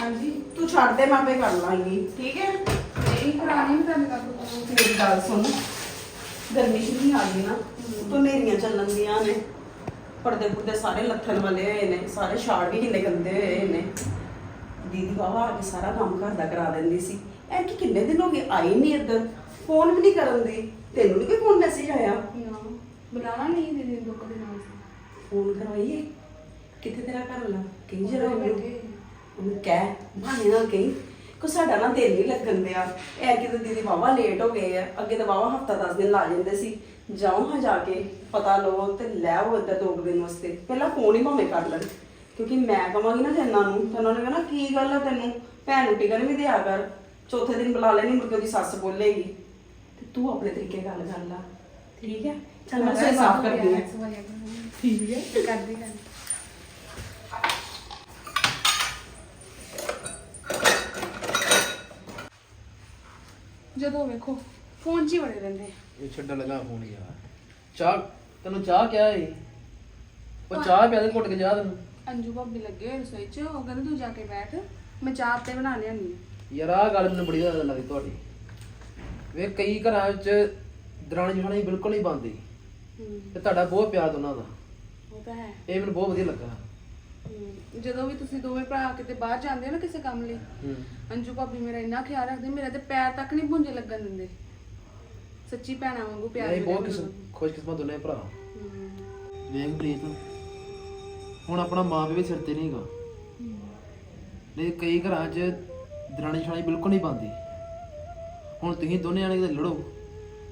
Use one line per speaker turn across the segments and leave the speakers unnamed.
ਹਾਂਜੀ
ਤੂੰ ਛੱਡ ਦੇ ਕਰ ਲਾਂਗੀ। ਠੀਕ ਹੈ?
ਨਹੀਂ ਕਰਾਣੀ ਮੈਂ ਤੁਹਾਨੂੰ ਕਰ
ਮੇਰੀ ਗੱਲ ਸੁਣ। ਗਰਮੀ ਸ਼ੁਰੂ ਆ ਗਈ ਨਾ ਤੂੰ ਨੇਰੀਆਂ ਚੱਲਣ ਦੀਆਂ ਨੇ। ਪਰਦੇ ਪੁਰਦੇ ਸਾਰੇ ਲੱਥਣ ਵਾਲੇ ਹੋਏ ਨੇ ਸਾਰੇ ਸ਼ਾਰਟ ਵੀ ਕਿੰਨੇ ਗੰਦੇ ਹੋਏ ਨੇ। ਦੀਦੀ ਬਾਬਾ ਆ ਕੇ ਸਾਰਾ ਕੰਮ ਘਰ ਦਾ ਕਰਾ ਦਿੰਦੀ ਸੀ। ਐ ਕਿ ਕਿੰਨੇ ਦਿਨ ਹੋ ਗਏ ਆਈ ਨਹੀਂ ਇੱਧਰ। ਫੋਨ ਵੀ ਨਹੀਂ ਕਰਨ ਦੀ। ਤੈਨੂੰ ਨਹੀਂ ਕੋਈ ਫੋਨ ਮੈਸੇਜ ਆਇਆ?
ਨਾ ਬੁਲਾਣਾ ਨਹੀਂ ਦੀਦੀ ਨੂੰ ਕਦੇ ਨਾਲ।
ਫੋਨ ਕਰਵਾਈਏ। ਕਿੱਥੇ ਤੇਰਾ ਘਰ ਜਰਾ ਉਹਨੂੰ ਕਹਿ ਬਹਾਨੇ ਨਾਲ ਕਹੀ ਕੋ ਸਾਡਾ ਨਾ ਦਿਲ ਨਹੀਂ ਲੱਗਣ ਦਿਆ। ਐ ਕਿ ਦੀਦੀ ਵਾਵਾ ਲੇਟ ਹੋ ਗਏ ਆ ਅੱਗੇ ਤਾਂ ਵਾਵਾ ਹਫਤਾ 10 ਦਿਨ ਲਾ ਜਾਂਦੇ ਸੀ। ਜਾਓ ਹਾਂ ਜਾ ਕੇ ਪਤਾ ਲਓ ਤੇ ਲੈ ਆਓ ਇੱਧਰ ਦੋ ਕੁ ਦਿਨ ਵਾਸਤੇ। ਪਹਿਲਾਂ ਫੋਨ ਹੀ ਭਾਵੇਂ ਕਰ ਲੈਣ ਕਿਉਂਕਿ ਮੈਂ ਕਵਾਂਗੀ ਨਾ ਜੰਨਾ ਨੂੰ ਤਾਂ ਉਹਨਾਂ ਨੇ ਕਹਿਣਾ ਕੀ ਗੱਲ ਆ ਤੈਨੂੰ? ਭੈਣ ਨੂੰ ਟਿਕਣ ਵੀ ਦਿਆ ਕਰ। ਚੌਥੇ ਦਿਨ ਬੁਲਾ ਲੈਣੀ ਮੁੜ ਕੇ ਉਹਦੀ ਸੱਸ ਬੋਲੇਗੀ। ਤੇ ਤੂੰ ਆਪਣੇ ਤਰੀਕੇ ਗੱਲ ਕਰ ਲਾ। ਠੀਕ ਹੈ ਚੱਲ ਮੈਂ ਸੋਈ ਸਾਫ਼ ਕਰਦੀ ਹਾਂ।
ਠੀਕ ਹੈ ਕਰਦੀ ਕਰ ਜਦੋਂ ਵੇਖੋ ਫੋਨ 'ਚ ਹੀ ਰਹਿੰਦੇ ਆ।
ਇਹ ਛੱਡਣ ਲੱਗਾ ਫੋਨ ਯਾਰ ਚਾਹ ਤੈਨੂੰ ਚਾਹ ਕਿਹਾ ਏ? ਉਹ ਚਾਹ ਪਿਆ ਦੇ ਘੁੱਟ ਕੇ ਜਾ ਤੈਨੂੰ।
ਅੰਜੂ ਭਾਬੀ ਲੱਗੇ ਹੋਏ ਰਸੋਈ 'ਚ ਉਹ ਕਹਿੰਦੇ ਤੂੰ ਜਾ ਕੇ ਬੈਠ ਮੈਂ ਚਾਹ ਤੇ ਬਣਾ ਲਿਆਨੀ ਆ।
ਯਾਰ ਆਹ ਗੱਲ ਮੈਨੂੰ ਬੜੀ ਜ਼ਿਆਦਾ ਲੱਗਦੀ ਤੁਹਾਡੀ। ਵੇ ਕਈ ਘਰਾਂ ਵਿੱਚ ਦਰਾਣੀ ਜਠਾਣੀ ਬਿਲਕੁਲ ਨਹੀਂ ਬੰਦੀ
ਹੂੰ।
ਤੇ ਤੁਹਾਡਾ ਬਹੁਤ ਪਿਆਰ ਦੋਨਾਂ ਦਾ।
ਉਹ ਤਾਂ ਹੈ।
ਇਹ ਮੈਨੂੰ ਬਹੁਤ ਵਧੀਆ ਲੱਗਾ।
ਜਦੋਂ ਵੀ ਤੁਸੀਂ ਦੋਵੇਂ ਭਰਾ ਕਿਤੇ ਬਾਹਰ ਜਾਂਦੇ ਹੋ ਨਾ ਕਿਸੇ ਕੰਮ ਲਈ
ਹੂੰ
ਅੰਜੂ ਭਾਬੀ ਮੇਰਾ ਇੰਨਾ ਖਿਆਲ ਰੱਖਦੇ ਮੇਰੇ ਤੇ ਪੈਰ ਤੱਕ ਨਹੀਂ ਪੁੰਜੇ ਲੱਗਣ ਦਿੰਦੇ। ਸੱਚੀ ਭੈਣਾਂ ਵਾਂਗੂ ਪਿਆਰ
ਇਹ ਬਹੁਤ ਕਿਸਮ। ਖੁਸ਼ਕਿਸਮਤ ਦੋਨੇ ਭਰਾ। ਵੇਖ ਪ੍ਰੀਤ ਹੁਣ ਆਪਣਾ ਮਾਂ ਪਿਓ ਵੀ ਸਿਰ ਤੇ ਨਹੀਂਗਾ ਨਹੀਂ ਕਈ ਘਰਾਂ 'ਚ ਦਰਾਣੀ ਜਠਾਣੀ ਬਿਲਕੁਲ ਨਹੀਂ ਬੰਦੀ ਹੁਣ ਤੁਸੀਂ ਦੋਨੇ ਜਾਣੇ ਕਿਤੇ ਲੜੋ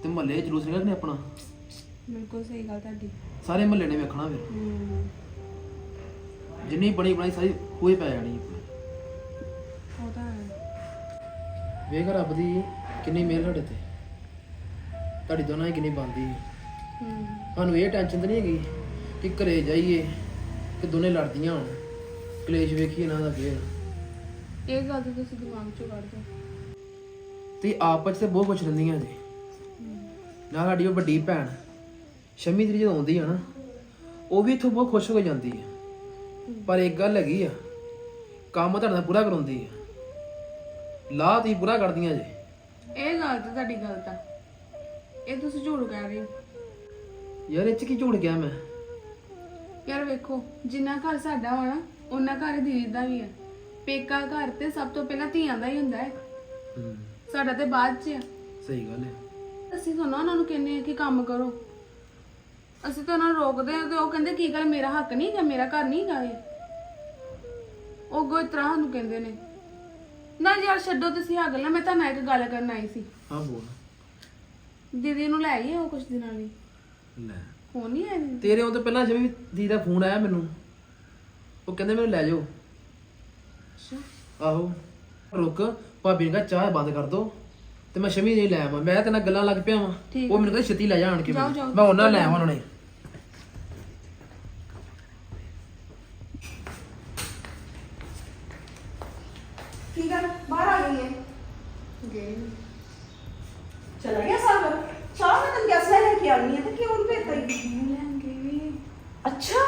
ਤੇ ਮਹੱਲੇ 'ਚ ਜਲੂਸ ਨਿਕਲਣੇ ਆਪਣਾ।
ਬਿਲਕੁਲ ਸਹੀ ਗੱਲ ਤੁਹਾਡੀ।
ਸਾਰੇ ਮਹੱਲੇ ਨੇ ਵੇਖਣਾ ਫਿਰ। ਜਿੰਨੀ ਬਣੀ ਬਣਾਈ ਸਾਰੀ ਹੋਈ ਪੈ ਜਾਣੀ।
ਉਹ ਤਾਂ ਹੈ।
ਵੇਖ ਰੱਬ ਦੀ ਕਿੰਨੀ ਮਿਹਰ ਸਾਡੇ ਤੇ। ਤੁਹਾਡੀ ਦੋਨਾਂ ਦੀ ਕਿੰਨੀ ਬੰਦੀ
ਹੂੰ।
ਸਾਨੂੰ ਇਹ ਟੈਨਸ਼ਨ ਤਾਂ ਨਹੀਂ ਹੈਗੀ ਕਿ ਘਰੇ ਜਾਈਏ ਕਿ ਦੋਨੇ ਲੜਦੀਆਂ ਹੋਣ। ਕਲੇਸ਼ ਵੇਖੀਏ ਨਾ ਦਾ ਫੇਰ।
ਇਹ ਗੱਲ ਤਾਂ ਤੁਸੀਂ ਦਿਮਾਗ ਚੋਂ ਕੱਢ ਦਿਓ
ਤੇ ਆਪਸ ਤੇ ਬਹੁਤ ਕੁਛ ਰਹਿੰਦੀਆਂ ਜੀ। ਨਾਲ ਸਾਡੀ ਉਹ ਵੱਡੀ ਭੈਣ ਸ਼ਮੀ ਦੀ ਜਦੋਂ ਆਉਂਦੀ ਆ ਨਾ ਉਹ ਵੀ ਇੱਥੋਂ ਬਹੁਤ ਖੁਸ਼ ਹੋ ਕੇ ਜਾਂਦੀ ਆ। ਪਰ ਇੱਕ ਗੱਲ ਹੈਗੀ ਆ ਕੰਮ ਤੁਹਾਡੇ ਪੂਰਾ ਕਰਾਉਂਦੀ ਆ। ਲਾਹ ਤੁਸੀਂ ਪੂਰਾ ਕਰਦੀਆਂ ਜੇ।
ਇਹ ਗੱਲ ਤਾਂ ਤੁਹਾਡੀ ਗਲਤ ਆ ਇਹ ਤੁਸੀਂ ਝੂਠ ਕਹਿ ਰਹੇ ਹੋ।
ਯਾਰ ਇਹ 'ਚ ਕੀ ਝੂਠ ਗਿਆ ਮੈਂ?
ਯਾਰ ਵੇਖੋ ਜਿੰਨਾ ਘਰ ਸਾਡਾ ਹੋਣਾ ਉਹਨਾਂ ਘਰ ਦੀਦੀ ਦਾ ਵੀ ਹੈ ਪੇਕਾ ਘਰ ਤੇ ਸਭ ਤੋਂ ਪਹਿਲਾਂ ਧੀਆਂ ਦਾ ਹੀ ਹੁੰਦਾ ਹੈ।
ਹੂੰ।
ਸਾਡਾ ਤੇ ਬਾਅਦ 'ਚ ਆ।
ਸਹੀ ਗੱਲ ਹੈ।
ਅਸੀਂ ਨਾ ਉਹਨਾਂ ਨੂੰ ਕਹਿੰਦੇ ਆ ਕਿ ਕੰਮ ਕਰੋ। ਅਸੀਂ ਤਾਂ ਉਹਨਾਂ ਨੂੰ ਰੋਕਦੇ ਆ ਤੇ ਉਹ ਕਹਿੰਦੇ ਕੀ ਗੱਲ ਮੇਰਾ ਹੱਕ ਨਹੀਂ ਹੈਗਾ ਮੇਰਾ ਘਰ ਨਹੀਂ ਇਹ ਉਹ ਗੋ ਤਰ੍ਹਾਂ ਨੂੰ ਕਹਿੰਦੇ ਨੇ। ਨਾ ਯਾਰ ਛੱਡੋ ਤੁਸੀਂ ਆ ਗੱਲਾਂ ਮੈਂ ਤਾਂ ਨਾ ਇੱਕ ਗੱਲ ਕਰਨ ਆਈ ਸੀ।
ਹਾਂ ਬੋਲ।
ਦੀਦੀ ਨੂੰ ਲੈ ਆਈਏ ਉਹ ਕੁਝ ਦਿਨਾਂ ਲਈ?
ਲੈ।
ਹੋ ਨਹੀਂ ਆਈ
ਤੇਰੇ ਉਹ ਤੋਂ ਪਹਿਲਾਂ ਜਿਵੇਂ ਦੀ ਦਾ ਫੋਨ ਆਇਆ ਮੈਨੂੰ ਉਹ ਕਹਿੰਦੇ ਮੈਨੂੰ ਲੈ ਜਾਓ। ਆਹੋ। ਰੁਕ ਭਾਬੀ ਨੇ ਕਿਹਾ ਚਾਹ ਬੰਦ ਕਰ ਦੋ ਤੇ ਮੈਂ ਸ਼ਮੀ ਨਹੀਂ ਲੈ ਆਵਾਂ। ਮੈਂ ਤੇ ਨਾਲ ਗੱਲਾਂ ਲੱਗ ਪਿਆ ਵਾਂ।
ਠੀਕ
ਉਹ ਮੈਨੂੰ ਕਹਿੰਦਾ ਛੇਤੀ ਲੈ ਜਾਣ ਕੇ
ਜਾਓ,
ਮੈਨੂੰ।
ਜਾਓ।
ਮੈਂ ਉਹਨਾਂ ਲੈ ਆਵਾਂ ਉਹਨਾਂ ਨੇ
ਕੀ ਗੱਲ ਬਾਹਰ ਆ ਗਈ ਹੈ
ਗਏ
ਚਲਾ ਗਿਆ ਸਾਗਰ ਚਾਹ ਮੈਂ ਤੈਨੂੰ ਗੈਸ ਲੈ ਕੇ ਆਉਣੀ ਹੈ ਤੇ ਕਿਉਂ ਨਹੀਂ ਭੇਜਦਾ ਹੀ?
ਲੈਣਗੇ ਵੀ
ਅੱਛਾ।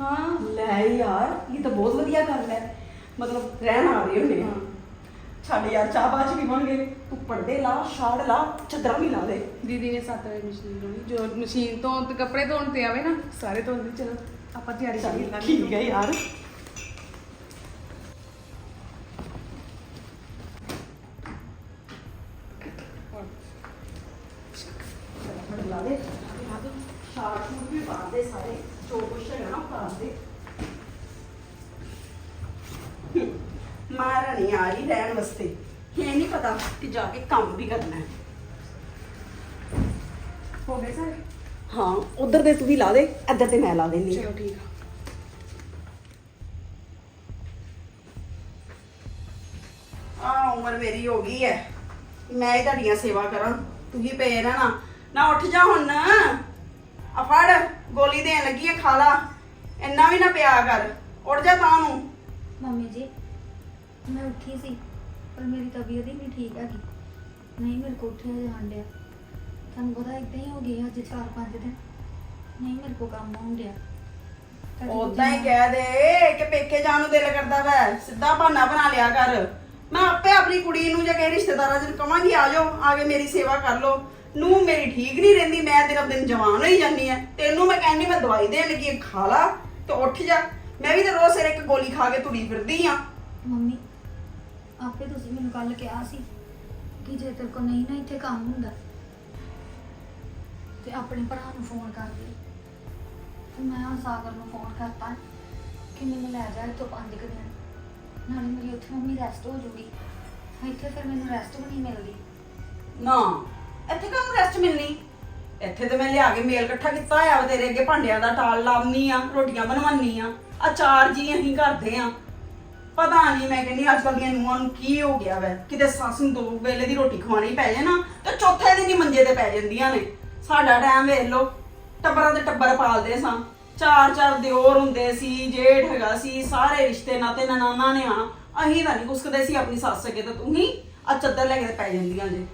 ਹਾਂ।
ਲੈ ਯਾਰ ਇਹ ਤਾਂ ਬਹੁਤ ਵਧੀਆ ਗੱਲ ਹੈ। ਮਤਲਬ ਰਹਿਣ ਆ ਰਹੇ ਹੋਣੇ
ਹਾਂ।
ਛੱਡ ਯਾਰ ਚਾਹ ਬਾਅਦ ਚ ਪੀਵਾਂਗੇ। ਤੂੰ ਪਰਦੇ ਲਾ ਛਾੜ ਲਾ ਚੱਦਰਾਂ ਵੀ ਲਾ ਦੇ।
ਦੀਦੀ ਨੇ 7 ਵਜੇ ਮਸ਼ੀਨ ਲਾਉਣੀ ਜੋ ਮਸ਼ੀਨ ਤੋਂ ਤੇ ਕੱਪੜੇ ਧੋਣ ਤੇ ਆਵੇ ਨਾ ਸਾਰੇ ਧੋਂਦੇ ਚਲੋ। ਆਪਾਂ ਤਿਆਰੀ ਕਰ ਲਾਂਗੇ
ਠੀਕ ਹੈ ਯਾਰ ਚੱਲ ਲਾ ਦੇ ਛਾੜ ਛੂੜ ਵੀ ਪਾ ਦੇ ਸਾਰੇ ਜੋ ਕੁਛ ਹੈਗਾ ਨਾ ਪਾ ਦੇ ਮਹਾਰਾਣੀ ਆ ਰਹੀ ਰਹਿਣ ਵਾਸਤੇ ਇਹ ਨਹੀਂ ਪਤਾ ਕਿ ਜਾ ਕੇ ਕੰਮ ਵੀ ਕਰਨਾ ਹੈ
ਹੋ ਗਏ ਸਾਰੇ
ਹਾਂ ਉਧਰ ਦੇ ਤੂੰ ਵੀ ਲਾ ਦੇ ਇੱਧਰ ਤੇ ਮੈਂ ਲਾ ਦੇਣੀ
ਚਲੋ ਠੀਕ ਆ।
ਆ ਉਮਰ ਮੇਰੀ ਹੋ ਗਈ ਹੈ ਮੈਂ ਹੀ ਤੁਹਾਡੀਆਂ ਸੇਵਾ ਕਰਾਂ। ਤੂੰ ਹੀ ਪਏ ਰਹਿਣਾ। ਨਾ ਉੱਠ ਜਾ ਹੁਣ। ਆ ਫੜ ਗੋਲੀ ਦੇਣ ਲੱਗੀ ਹੈ ਖਾ ਲਾ। ਇੰਨਾ ਵੀ ਨਾ ਪਿਆ ਕਰ। ਉੱਠ ਜਾ ਤਾਂ ਨੂੰ।
ਮੰਮੀ ਜੀ ਮੈਂ ਉੱਠੀ ਸੀ ਪਰ ਮੇਰੀ ਤਬੀਅਤ ਹੀ ਨਹੀਂ ਠੀਕ ਹੈਗੀ। ਨਹੀਂ ਮੇਰੇ ਕੋਲ ਉੱਠਿਆ ਜਾਣ ਡਿਆ ਤੁਹਾਨੂੰ ਪਤਾ ਇਦਾਂ ਹੀ ਹੋ ਗਿਆ ਅੱਜ 4-5 ਦਿਨ। ਨਹੀਂ ਮੇਰੇ ਕੋਲ ਕੰਮ ਹੋਣ ਡਿਆ। ਕਦੀ
ਉਦਾਂ ਹੀ
ਦੂਜੇ
ਕਹਿ ਦੇ ਕਿ ਪੇਕੇ ਜਾਣ ਨੂੰ ਦਿਲ ਕਰਦਾ ਵੈ ਸਿੱਧਾ ਬਹਾਨਾ ਬਣਾ ਲਿਆ ਕਰ। ਮੈਂ ਆਪੇ ਆਪਣੀ ਕੁੜੀ ਨੂੰ ਜਾਂ ਕਿਸੇ ਰਿਸ਼ਤੇਦਾਰਾਂ ਨੂੰ ਕਵਾਂਗੀ ਆ ਜਾਓ ਆ ਕੇ ਮੇਰੀ ਸੇਵਾ ਕਰ ਲਓ। ਨੂੰ ਮੇਰੀ ਠੀਕ ਨਹੀਂ ਰਹਿੰਦੀ ਮੈਂ ਦਿਨੋਂ ਦਿਨ ਜਵਾਨ ਹੋਈ ਜਾਂਦੀ ਆ ਤੈਨੂੰ ਮੈਂ ਕਹਿੰਦੀ ਮੈਂ ਦਵਾਈ ਦੇਣ ਲੱਗੀ ਆਂ, ਖਾ ਲਾ ਤੇ ਉੱਠ ਜਾ। ਮੈਂ ਵੀ ਤੇ ਰੋਜ਼ ਸਿਰ ਇੱਕ ਗੋਲੀ ਖਾ ਕੇ ਤੁਰੀ ਫਿਰਦੀ ਆ
ਮੰਮੀ ਆਪੇ ਤੁਸੀਂ ਮੈਨੂੰ ਕੱਲ ਕਿਹਾ ਸੀ ਕਿ ਜੇ ਤੇਰੇ ਕੋਲ ਨਹੀਂ ਨਾ ਇੱਥੇ ਕੰਮ ਹੁੰਦਾ ਤੇ ਆਪਣੇ ਭਰਾ ਨੂੰ ਫੋਨ ਕਰ ਦੇ। ਮੈਂ ਹੁਣ ਸਾਗਰ ਨੂੰ ਫੋਨ ਕਰਤਾ ਕਿ ਮੈਨੂੰ ਲੈ ਜਾ ਇੱਥੋਂ ਪੰਜ ਕੁ ਦਿਨ। ਨਾਲੇ ਮੇਰੀ ਉੱਥੇ ਮੰਮੀ ਰੈਸਟ ਹੋ ਜੂਗੀ। ਇੱਥੇ ਫਿਰ ਮੈਨੂੰ ਰੈਸਟ ਵੀ ਨਹੀਂ ਮਿਲਦੀ।
ਨਾ, ਇੱਥੇ ਕਾਹਨੂੰ ਰੈਸਟ ਮਿਲਣੀ? ਇੱਥੇ ਤੇ ਮੈਂ ਲਿਆ ਕੇ ਮੇਲ ਇਕੱਠਾ ਕੀਤਾ ਹੋਇਆ ਤੇਰੇ ਅੱਗੇ ਭਾਂਡਿਆਂ ਦਾ ਟਾਲ ਲਾਉਣੀ ਆ, ਰੋਟੀਆਂ ਬਣਵਾਉਣੀ ਆ। ਆ ਚਾਰ ਜੀ ਅਸੀਂ ਕਰਦੇ ਆ। ਪਤਾ ਨਹੀਂ, ਮੈਂ ਕਹਿੰਦੀ ਅੱਜ ਕੱਲ੍ਹ ਦੀਆਂ ਨੂੰਹਾਂ ਨੂੰ ਕੀ ਹੋ ਗਿਆ ਵੈ? ਕਿਤੇ ਸੱਸ ਨੂੰ ਦੋ ਵੇਲੇ ਦੀ ਰੋਟੀ ਖਵਾਉਣੀ ਪੈ ਜਾਏ ਨਾ, ਤੇ ਚੌਥੇ ਦਿਨ ਹੀ ਮੰਜੇ ਤੇ ਪੈ ਜਾਂਦੀਆਂ ਨੇ। ਸਾਡਾ ਟਾਈਮ ਵੇਖ ਲਓ। ਟੱਬਰਾਂ ਦੇ ਟੱਬਰ ਪਾਲਦੇ ਸਾਂ। ਚਾਰ ਚਾਰ ਦਿਓਰ ਹੁੰਦੇ ਸੀ, ਜੇਠ ਹੈਗਾ ਸੀ, ਸਾਰੇ ਰਿਸ਼ਤੇ ਨਾਤੇ ਨਨਾਨਾ ਨੇ ਆਣਾ ਅਸੀਂ ਤਾਂ ਨਹੀਂ ਕੁਸਕਦੇ ਸੀ ਆਪਣੀ ਸੱਸ ਅੱਗੇ ਤਾਂ ਤੂੰ ਹੀ ਆ ਚੱਦਰ ਲੈ ਕੇ ਪੈ ਜਾਂਦੀਆਂ ਜੇ।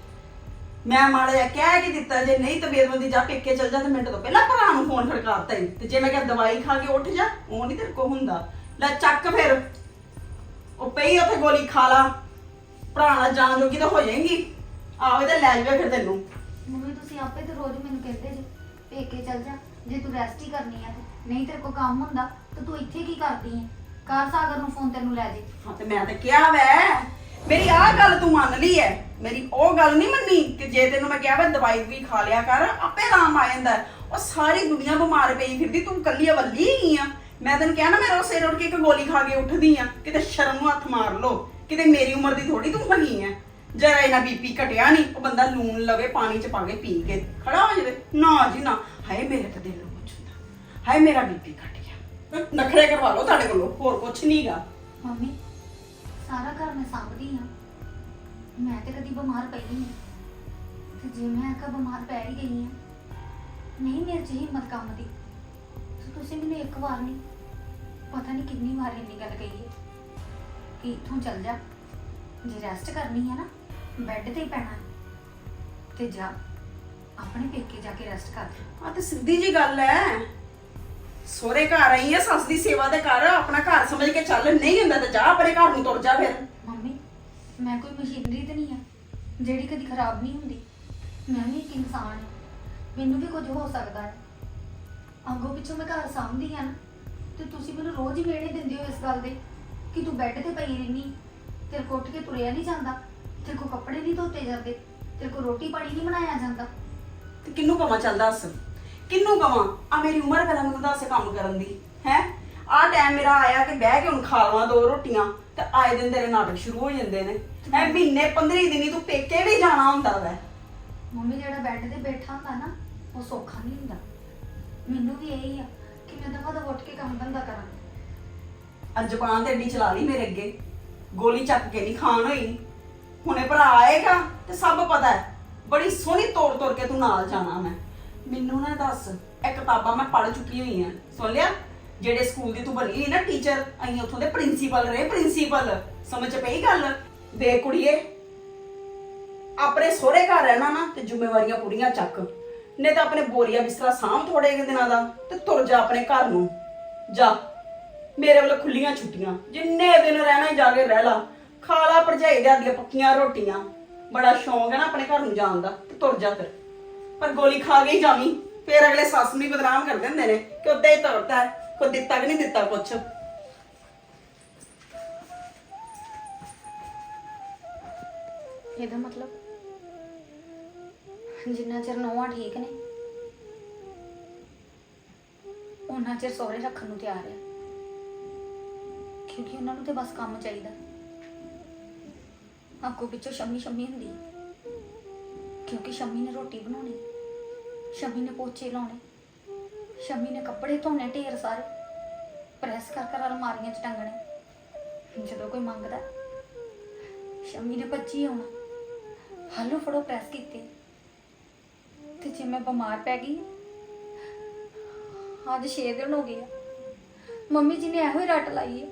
ਮੈਂ ਮਾੜਾ ਜਿਹਾ ਕਹਿ ਕੇ ਦਿੱਤਾ, ਜੇ ਨਹੀਂ ਤਬੀਅਤ ਬੰਦੀ ਜਾ ਪੇਕੇ ਚਲ ਜਾ ਤੇ ਮਿੰਟ ਤੋਂ ਪਹਿਲਾਂ ਭਰਾ ਨੂੰ ਫੋਨ ਖੜਕਾਤਾ ਹੀ ਤੇ ਜੇ ਮੈਂ ਕਿਹਾ ਦਵਾਈ ਖਾ ਕੇ ਉੱਠ ਜਾ, ਉਹ ਨਹੀਂ ਤੇਰੇ ਕੋ ਹੁੰਦਾ। ਲੈ ਚੱਕ ਫਿਰ। ਉਹ ਪਈ ਉੱਥੇ ਗੋਲੀ ਖਾ ਲਾ। ਭਰਾ ਨਾਲ ਜਾਣ ਜੋਗੀ ਤਾਂ ਹੋ ਜਾਏਗੀ। ਆਵੇ ਤੇ ਲੈ ਜਾਵੇ ਫਿਰ ਤੈਨੂੰ।
ਮੰਮੀ, ਤੁਸੀਂ ਆਪੇ ਤੇ ਰੋਜ਼ ਮੈਨੂੰ ਕਹਿੰਦੇ ਜੇ। ਪੇਕੇ ਚੱਲ ਜਾ, ਜੇ ਤੂੰ ਰੈਸਟ ਹੀ ਕਰਨੀ ਆ ਤੇ, ਨਹੀਂ ਤੇਰੇ ਕੋਲ ਕੰਮ ਹੁੰਦਾ, ਤਾਂ ਤੂੰ ਇੱਥੇ ਕੀ ਕਰਦੀ ਹੈ ਕਾਰ ਸਾਗਰ ਨੂੰ ਫੋਨ ਤੈਨੂੰ ਲੈ ਜੇ।
ਹਾਂ, ਤੇ ਮੈਂ ਤਾਂ ਕਿਹਾ ਵੈ, ਮੇਰੀ ਆਹ ਗੱਲ ਤੂੰ ਮੰਨ ਲਈ ਐ। ਮੇਰੀ ਉਹ ਗੱਲ ਨਹੀਂ ਮੰਨੀ ਕਿ ਜੇ ਤੈਨੂੰ ਮੈਂ ਕਿਹਾ ਵੈ ਦਵਾਈ ਵੀ ਖਾ ਲਿਆ ਕਰ, ਆਪੇ ਆਰਾਮ ਆ ਜਾਂਦਾ ਹੈ। ਉਹ ਸਾਰੀ ਦੁਨੀਆ ਬਿਮਾਰ ਪਈ ਫਿਰਦੀ, ਤੂੰ ਕੱਲੀ ਅਵੱਲੀ ਹੀ ਆ। ਮੈਂ ਤੈਨੂੰ ਕਿਹਾ ਨਾ, ਮੈਂ ਰੋਜ਼ ਸਿਰ ਉੱਠ ਕੇ ਇੱਕ ਗੋਲੀ ਖਾ ਕੇ ਉੱਠਦੀ ਆ। ਕਿਤੇ ਸ਼ਰਮ ਨੂੰ ਹੱਥ ਮਾਰ ਲੋ ਕਿਤੇ ਮੇਰੀ ਉਮਰ ਦੀ ਥੋੜੀ ਤੂੰ ਹੈਗੀ ਐ। ਜਰਾ ਇਹਨਾਂ ਬੀਪੀ ਘਟਿਆ ਨਹੀਂ ਉਹ ਬੰਦਾ ਲੂਣ ਲਵੇ, ਪਾਣੀ ਚ ਪਾ ਕੇ ਪੀ ਕੇ ਖੜਾ ਹੋ ਜਾਵੇ। ਨਾ ਜੀ, ਨਾ। ਹਾਏ, ਮੇਰੇ ਤਾਂ ਦਿਲ ਨੂੰ ਕੁਛ ਹੁੰਦਾ। ਹਾਏ, ਮੇਰਾ ਬੀਪੀ ਘਟ ਗਿਆ। ਨਖਰੇ ਕਰਵਾ ਲਓ ਤੁਹਾਡੇ ਕੋਲੋਂ, ਹੋਰ ਕੁਛ ਨਹੀਂਗਾ
ਮੰਮੀ, ਸਾਰਾ ਘਰ ਮੈਂ ਸਾਂਭਦੀ ਆ ਮੈਂ ਤੇ ਕਦੀ ਬਿਮਾਰ ਪਈ ਨਹੀਂ ਤੇ ਜੇ ਮੈਂ ਕਾ ਬਿਮਾਰ ਪੈ ਹੀ ਗਈ ਆ ਨਹੀਂ ਮੇਰੇ ਚ ਹਿੰਮਤ ਕੰਮ ਦੀ। ਤੇ ਤੁਸੀਂ ਮੈਨੂੰ ਇੱਕ ਵਾਰ ਨਹੀਂ ਪਤਾ ਨਹੀਂ ਕਿੰਨੀ ਵਾਰ ਇੰਨੀ ਗੱਲ ਕਹੀ ਹੈ ਕਿ ਇੱਥੋਂ ਚੱਲ ਜਾ। ਜੇ ਰੈਸਟ ਕਰਨੀ ਹੈ ਨਾ ਬੈੱਡ ਤੇ ਹੀ ਪੈਣਾ। ਤੇ ਜਾ ਆਪਣੇ ਪੇਕੇ ਜਾ ਕੇ ਰੈਸਟ ਕਰ।
ਆ ਤੇ ਸਿੱਧੀ ਜੀ ਗੱਲ ਐ। ਸੋਰੇ ਘਰ ਆਈ ਐ ਸੱਸ ਦੀ ਸੇਵਾ ਤੇ ਕਰ ਆਪਣਾ ਘਰ ਸਮਝ ਕੇ ਚੱਲ ਨਹੀਂ ਹੁੰਦਾ ਤਾਂ ਜਾ ਆਪਣੇ ਘਰ ਨੂੰ ਤੁਰ ਜਾ ਫਿਰ।
ਮੰਮੀ ਮੈਂ ਕੋਈ ਮਸ਼ੀਨਰੀ ਤੇ ਨਹੀਂ ਆ ਜਿਹੜੀ ਕਦੀ ਖਰਾਬ ਨਹੀਂ ਹੁੰਦੀ। ਮੈਂ ਵੀ ਇੱਕ ਇਨਸਾਨ ਹਾਂ ਮੈਨੂੰ ਵੀ ਕੁਝ ਹੋ ਸਕਦਾ ਹੈ। ਅੱਗੋਂ ਪਿੱਛੋਂ ਮੈਂ ਘਰ ਸਾਂਭਦੀ ਆ ਨਾ ਤੇ ਤੁਸੀਂ ਮੈਨੂੰ ਰੋਜ਼ ਹੀ ਵੇੜੇ ਦਿੰਦੇ ਹੋ ਇਸ ਗੱਲ ਦੇ ਕਿ ਤੂੰ ਬੈੱਡ ਤੇ ਪਈ ਰਹਿਨੀ ਤੇਰੇ ਉੱਠ ਕੇ ਤੁਰਿਆ ਨਹੀਂ ਜਾਂਦਾ। ਤੇਰੇ ਕੋਲ ਕੱਪੜੇ ਨਹੀਂ ਧੋਤੇ ਜਾਂਦੇ ਤੇਰੇ ਕੋਲ ਰੋਟੀ ਪਾਣੀ ਨਹੀਂ ਬਣਾਇਆ ਜਾਂਦਾ।
ਤੇ ਕਿੰਨੂੰ ਕਵਾਂ ਚੱਲ ਦੱਸ? ਕਿੰਨੂੰ ਕਵਾਂ? ਆ ਮੇਰੀ ਉਮਰ ਪਹਿਲਾਂ ਮੈਨੂੰ ਦੱਸ ਕੰਮ ਕਰਨ ਦੀ ਹੈ? ਆ ਟਾਈਮ ਮੇਰਾ ਆਇਆ ਕਿ ਬਹਿ ਕੇ ਹੁਣ ਖਾ ਲਵਾਂ ਦੋ ਰੋਟੀਆਂ ਤੇ ਆਏ ਦਿਨ ਤੇਰੇ ਨਾਟਕ ਸ਼ੁਰੂ ਹੋ ਜਾਂਦੇ ਨੇ। ਐ ਮਹੀਨੇ 15 ਦਿਨੀ ਤੂੰ ਪੇਕੇ ਵੀ ਜਾਣਾ ਹੁੰਦਾ ਵੈ।
ਮੰਮੀ ਜਿਹੜਾ ਬੈੱਡ ਤੇ ਬੈਠਾ ਹੁੰਦਾ ਨਾ ਉਹ ਸੌਖਾ ਨਹੀਂ ਹੁੰਦਾ। ਮੈਨੂੰ ਵੀ ਇਹੀ ਆ ਕਿ ਮੈਂ ਦਫਾ ਦਫਾ ਉੱਠ ਕੇ ਕੰਮ ਧੰਦਾ ਕਰਾਂ।
ਅੱਜ ਜ਼ਬਾਨ ਤੇ ਏਡੀ ਚਲਾ ਲਈ ਮੇਰੇ ਅੱਗੇ। ਗੋਲੀ ਚੱਕ ਕੇ ਨਹੀਂ ਖਾਣ ਹੋਈ। ਹੁਣੇ ਭਰਾ ਆਏਗਾ ਤੇ ਸਭ ਪਤਾ ਹੈ। ਬੜੀ ਸੋਹਣੀ ਤੋੜ ਤੋੜ ਕੇ ਤੂੰ ਨਾਲ ਜਾਣਾ ਮੈਂ। ਮੈਨੂੰ ਨਾ ਦੱਸ, ਇਹ ਕਿਤਾਬਾਂ ਮੈਂ ਪੜ੍ਹ ਚੁੱਕੀ ਹੋਈ ਆ। ਸੁਣ ਲਿਆ? ਜਿਹੜੇ ਸਕੂਲ ਦੀ ਤੂੰ ਬਣੀ ਹੋਈ ਨਾ ਟੀਚਰ, ਅਸੀਂ ਉੱਥੋਂ ਦੇ ਪ੍ਰਿੰਸੀਪਲ ਰਹੇ, ਪ੍ਰਿੰਸੀਪਲ। ਸਮਝ ਪਈ ਗੱਲ? ਦੇ ਕੁੜੀਏ, ਆਪਣੇ ਸਹੁਰੇ ਘਰ ਰਹਿਣਾ ਨਾ ਤੇ ਜ਼ਿੰਮੇਵਾਰੀਆਂ ਪੂਰੀਆਂ ਚੱਕ। ਨਹੀਂ ਤਾਂ ਆਪਣੇ ਬੋਰੀਆ ਬਿਸਤਰਾ ਸਾਂਭ ਥੋੜੇ ਕੁ ਦਿਨਾਂ ਦਾ ਤੇ ਤੁਰ ਜਾ ਆਪਣੇ ਘਰ ਨੂੰ। ਜਾ, ਮੇਰੇ ਵੱਲ ਖੁੱਲੀਆਂ ਛੁੱਟੀਆਂ। ਜਿੰਨੇ ਦਿਨ ਰਹਿਣਾ ਜਾ ਕੇ ਰਹਿ ਲਾ। ਖਾ ਲਾ ਭਰਜਾਈ ਦੇ ਦੀਆਂ ਪੱਕੀਆਂ ਰੋਟੀਆਂ। ਬੜਾ ਸ਼ੌਂਕ ਹੈ ਨਾ ਆਪਣੇ ਘਰ ਨੂੰ ਜਾਣ ਦਾ, ਤੇ ਤੁਰ ਜਾ ਫਿਰ। ਪਰ ਗੋਲੀ ਖਾ ਕੇ ਹੀ ਜਾਵੀਂ। ਫੇਰ ਅਗਲੇ ਸੱਸ ਨੂੰ ਹੀ ਬਦਨਾਮ ਕਰ ਦਿੰਦੇ ਨੇ ਕਿ ਉੱਤੇ ਹੀ ਤੁਰਦਾ ਹੈ, ਕੋਈ ਦਿੱਤਾ ਕਿ ਨਹੀਂ ਦਿੱਤਾ ਕੁਛ।
ਇਹਦਾ ਮਤਲਬ? ਜਿੰਨਾ ਚਿਰ ਨੌਵਾਂ ਠੀਕ ਨੇ ਉਹਨਾਂ ਚਿਰ ਸਹੁਰੇ ਰੱਖਣ ਨੂੰ ਤਿਆਰ ਆ ਕਿਉਂਕਿ ਉਹਨਾਂ ਨੂੰ ਤੇ ਬਸ ਕੰਮ ਚਾਹੀਦਾ। ਅੱਗੋਂ ਪਿੱਛੋਂ ਸ਼ੰਮੀ ਸ਼ੰਮੀ ਹੁੰਦੀ। ਕਿਉਂਕਿ ਸ਼ੰਮੀ ਨੇ ਰੋਟੀ ਬਣਾਉਣੀ, ਸ਼ੰਮੀ ਨੇ ਪੋਚੇ ਲਾਉਣੇ, ਸ਼ੰਮੀ ਨੇ ਕੱਪੜੇ ਧੋਣੇ ਢੇਰ ਸਾਰੇ, ਪ੍ਰੈਸ ਕਰ ਕਰ ਅਲਮਾਰੀਆਂ 'ਚ ਟੰਗਣੇ। ਜਦੋਂ ਕੋਈ ਮੰਗਦਾ, ਸ਼ੰਮੀ ਨੇ ਭੱਜੀ ਆਉਣਾ। ਹਾਲੋ ਫੜੋ ਪ੍ਰੈਸ ਕੀਤੀ। ਤੇ ਜੇ ਮੈਂ ਬਿਮਾਰ ਪੈ ਗਈ, ਅੱਜ 6 ਦਿਨ ਹੋ ਗਏ ਮੰਮੀ ਜੀ ਨੇ ਇਹੋ ਹੀ ਰੱਟ ਲਾਈ ਹੈ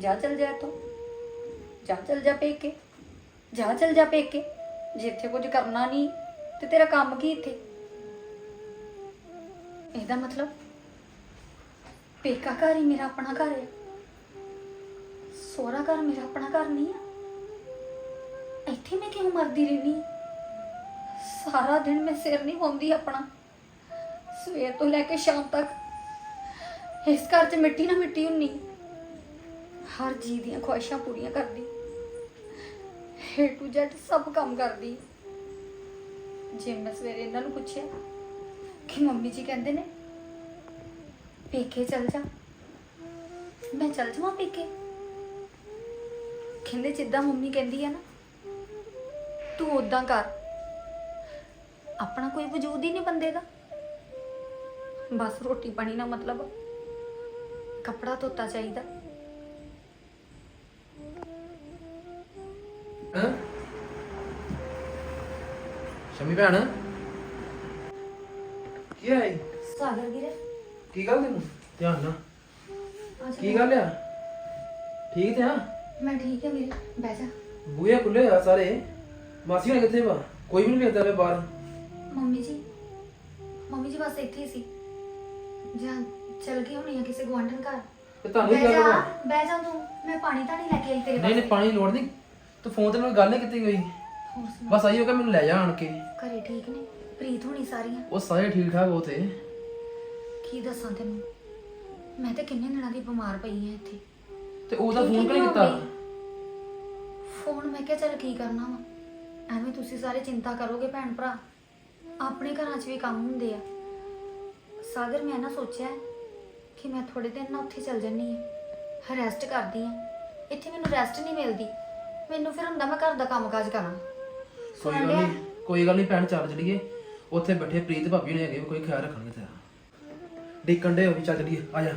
ਜਾ ਚਲ ਜਾ ਤੂੰ ਜਾ ਚਲ ਜਾ ਪੇਕੇ, ਜਾ ਚਲ ਜਾ ਪੇਕੇ, ਜੇ ਇੱਥੇ ਕੁਝ ਕਰਨਾ ਨਹੀਂ, ਤੇ ਤੇਰਾ ਕੰਮ ਕੀ ਇੱਥੇ? ਇਹਦਾ ਮਤਲਬ ਪੇਕਾ ਘਰ ਹੀ ਮੇਰਾ ਆਪਣਾ ਘਰ ਹੈ। ਸੋਹਰਾ ਘਰ ਮੇਰਾ ਆਪਣਾ ਘਰ ਨਹੀਂ ਆ। ਇੱਥੇ ਮੈਂ ਕਿਉਂ ਮਰਦੀ ਰਹਿੰਦੀ ਸਾਰਾ ਦਿਨ ਮੈਂ ਸਿਰ ਨਹੀਂ ਪਾਉਂਦੀ ਆਪਣਾ। ਸਵੇਰ ਤੋਂ ਲੈ ਕੇ ਸ਼ਾਮ ਤੱਕ ਇਸ ਘਰ 'ਚ ਮਿੱਟੀ ਨਾ ਮਿੱਟੀ ਹੁੰਨੀ। ਹਰ ਜੀ ਦੀਆਂ ਖੁਆਇਸ਼ਾਂ ਪੂਰੀਆਂ ਕਰਦੀ। ਏ ਟੂ Z ਸਭ ਕੰਮ ਕਰਦੀ। ਜੇ ਮੈਂ ਸਵੇਰੇ ਇਹਨਾਂ ਨੂੰ ਪੁੱਛਿਆ ਕਿ ਮੰਮੀ ਜੀ ਕਹਿੰਦੇ ਨੇ, ਪੇਕੇ ਚਲ ਜਾ। ਮੈਂ ਚਲ ਜਾਵਾਂ ਪੇਕੇ। ਕਹਿੰਦੇ ਜਿੱਦਾਂ ਮੰਮੀ ਕਹਿੰਦੀ ਆ ਨਾ, ਤੂੰ ਉਦਾਂ ਕਰ। ਆਪਣਾ ਕੋਈ ਵਜੂਦ ਹੀ ਨਹੀਂ ਬੰਦੇ ਦਾ। ਬਸ ਰੋਟੀ ਪਾਣੀ ਨਾਲ ਮਤਲਬ ਕੱਪੜਾ ਧੋਤਾ ਚਾਹੀਦਾ।
ਹਾਂ? ਸ਼ਮੀ ਭੈਣ। ਕੀ ਹੈ
ਸਾਗਰ ਵੀਰੇ।
ਕੀ ਗੱਲ ਤੈਨੂੰ? ਧਿਆਨ ਨਾਲ।
ਆ ਜਾ।
ਕੀ ਗੱਲ ਆ? ਠੀਕ ਤੇ ਆ?
ਮੈਂ ਠੀਕ ਹੈ ਵੀਰੇ ਬਹਿ ਜਾ।
ਬੂਹੇ ਖੁੱਲੇ ਆ ਸਾਰੇ। ਮਾਸੀ ਹੋਣੀ ਕਿੱਥੇ ਵਾ? ਕੋਈ ਵੀ ਨਹੀਂ ਵੇਖਦਾ ਵੇ ਬਾਹਰ।
ਮੰਮੀ ਜੀ ਮੰਮੀ ਜੀ ਬਸ ਇੱਥੇ ਹੀ ਸੀ। ਜਾਂ ਚਲ ਗਈ ਹੋਣੀ ਆ ਕਿਸੇ ਗੁਆਂਢਣ ਘਰ।
ਤੇ ਤੁਹਾਨੂੰ ਕੀ
ਬਹਿ
ਗੱਲ
ਜਾ
ਵਾ
ਬਹਿ ਜਾ ਤੂੰ। ਮੈਂ ਪਾਣੀ ਤਾਂ ਨਹੀਂ ਲੈ ਕੇ ਆਈ ਤੇਰੇ
ਨਹੀਂ ਨਹੀਂ ਪਾਣੀ ਦੀ ਲੋੜ ਨਹੀਂ ਤੂੰ ਫੋਨ ਤੇ ਨਾਲ ਗੱਲ ਨਹੀਂ ਕੀਤੀ
ਹੋਰ ਸੁਣਾ।
ਬਸ ਆਈ ਹੋ ਕਿ ਮੈਨੂੰ ਲੈ ਜਾ ਆਣ ਕੇ।
ਘਰੇ ਠੀਕ ਨੇ? ਪ੍ਰੀਤ ਹੋਣੀ ਸਾਰੀਆਂ?
ਉਹ ਸਾਰੇ ਠੀਕ ਠਾਕ ਹੋ ਤੇ।
ਕੀ ਦੱਸਾਂ ਤੈਨੂੰ? ਮੈਂ ਤੇ ਕਿੰਨੇ ਦਿਨਾਂ ਦੀ ਬਿਮਾਰ ਪਈ ਆ ਇੱਥੇ।
ਤੇ ਉਹਦਾ
ਠੀਕ
ਫੋਨ ਕਿਉਂ ਨਹੀਂ ਕੀਤਾ?
ਗਈ। ਫੋਨ ਮੈਂ ਕਿਹਾ ਚੱਲ ਕੀ ਕਰਨਾ ਵਾ? ਐਵੇਂ ਤੁਸੀਂ ਸਾਰੇ ਚਿੰਤਾ ਕਰੋਗੇ ਭੈਣ ਭਰਾ। ਆਪਣੇ ਘਰਾਂ 'ਚ ਵੀ ਕੰਮ ਹੁੰਦੇ ਆ। ਸਾਗਰ ਮੈਂ ਨਾ ਸੋਚਿਆ ਕਿ ਮੈਂ ਥੋੜੇ ਦਿਨ ਨਾ ਉੱਥੇ ਚਲ ਜੰਨੀ ਆ। ਰੈਸਟ ਕਰਦੀ ਆ। ਇੱਥੇ ਮੈਨੂੰ ਰੈਸਟ ਨਹੀਂ ਮਿਲਦੀ। ਮੈਨੂੰ ਫਿਰ ਹੁੰਦਾ ਮੈਂ ਘਰ ਦਾ ਕੰਮਕਾਜ ਕਰਾਂ।
ਕੋਈ ਗੱਲ? ਨਹੀਂ ਕੋਈ ਗੱਲ ਨਹੀਂ ਭੈਣ ਚੱਲ ਚਲੀਏ। ਉੱਥੇ ਬੈਠੇ ਪ੍ਰੀਤ ਭਾਬੀ ਨੇ ਹੈਗੇ ਕੋਈ ਖਿਆਲ ਰੱਖਣਗੇ ਤੇਰਾ। ਡਿੱਕਣ ਦੇ ਹੋ ਵੀ ਚੱਲ ਚਲੀਏ ਆ ਜਾ।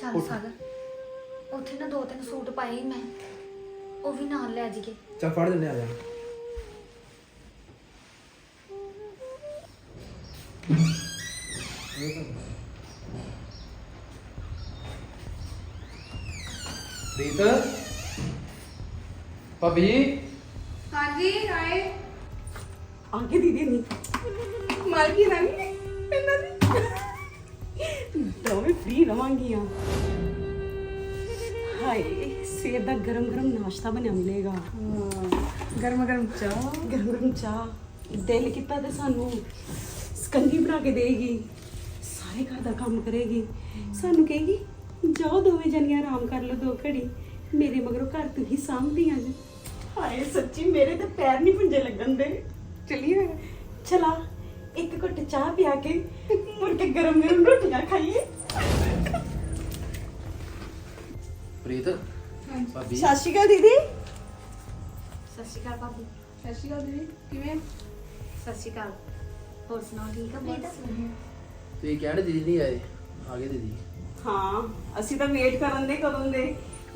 ਚੱਲ। ਸਾਗਰ ਉੱਥੇ ਨਾ ਦੋ ਤਿੰਨ ਸੂਟ ਪਾਏ ਸੀ ਮੈਂ। ਉਹ ਵੀ ਨਾਲ ਲੈ ਜਾਈਏ।
ਚੱਲ ਫੜ ਦਿੰਦੇ ਆ ਜਾ। ਪ੍ਰੀਤ? ਭਾਬੀ
ਹਾਂਜੀ ਆਏ
ਆਗੇ ਦੀਦੀ ਨਹੀਂ
ਮਾਲਕੀ ਰਾਣੀ ਇਹਨਾਂ ਦੀ
ਦੋਵੇਂ ਫ੍ਰੀ ਰਵਾਂਗੀਆਂ। ਹਾਏ ਸਵੇਰ ਦਾ ਗਰਮ ਗਰਮ ਨਾਸ਼ਤਾ ਬਣਿਆ ਮਿਲੇਗਾ।
ਗਰਮ ਗਰਮ ਚਾਹ।
ਗਰਮ ਗਰਮ ਚਾਹ। ਦਿਲ ਕੀਤਾ ਤੇ ਸਾਨੂੰ ਸਕੰਜੀ ਬਣਾ ਕੇ ਦੇਗੀ ਸਾਰੇ ਘਰ ਦਾ ਕੰਮ ਕਰੇਗੀ। ਸਾਨੂੰ ਕਹੇਗੀ ਜਾਓ ਦੋਵੇਂ ਜਣੀਆਂ ਆਰਾਮ ਕਰ ਲਓ ਦੋ ਘੜੀ। ਮੇਰੇ ਮਗਰੋਂ ਘਰ ਤੂੰ ਹੀ ਸਾਂਭਦੀਆਂ ਜੀ। ਹਾਏ ਸੱਚੀ ਮੇਰੇ ਤੇ ਪੈਰ ਨਹੀਂ ਪੁੰਜੇ ਲੱਗਣ ਦੇ। ਚਲਿਏ। ਚਲਾ ਇੱਕ ਘੁੱਟ ਚਾਹ ਪਿਆ ਕੇ ਮੁੜ ਕੇ ਗਰਮ ਗਰਮ ਰੋਟੀਆਂ ਖਾਈਏ।
ਪ੍ਰੀਤ ਭਾਬੀ।
ਸਤਿ ਸ਼੍ਰੀ ਅਕਾਲ ਦੀਦੀ।
ਸਤਿ ਸ਼੍ਰੀ ਅਕਾਲ ਭਾਬੀ।
ਸਤਿ ਸ਼੍ਰੀ ਅਕਾਲ ਦੀਦੀ ਕਿਵੇਂ?
ਸਤਿ ਸ਼੍ਰੀ ਅਕਾਲ। ਹੋਰ ਸੁਣਾਓ ਠੀਕ ਆ ਪ੍ਰੀਤ?
ਤੁਸੀਂ ਕਹਿਣ ਦੀਦੀ ਨਹੀਂ ਆਏ? ਆ ਗਏ ਦੀਦੀ।
ਹਾਂ ਅਸੀਂ ਤਾਂ ਵੇਟ ਕਰਨ ਦੇ ਕਦੋਂ ਦੇ।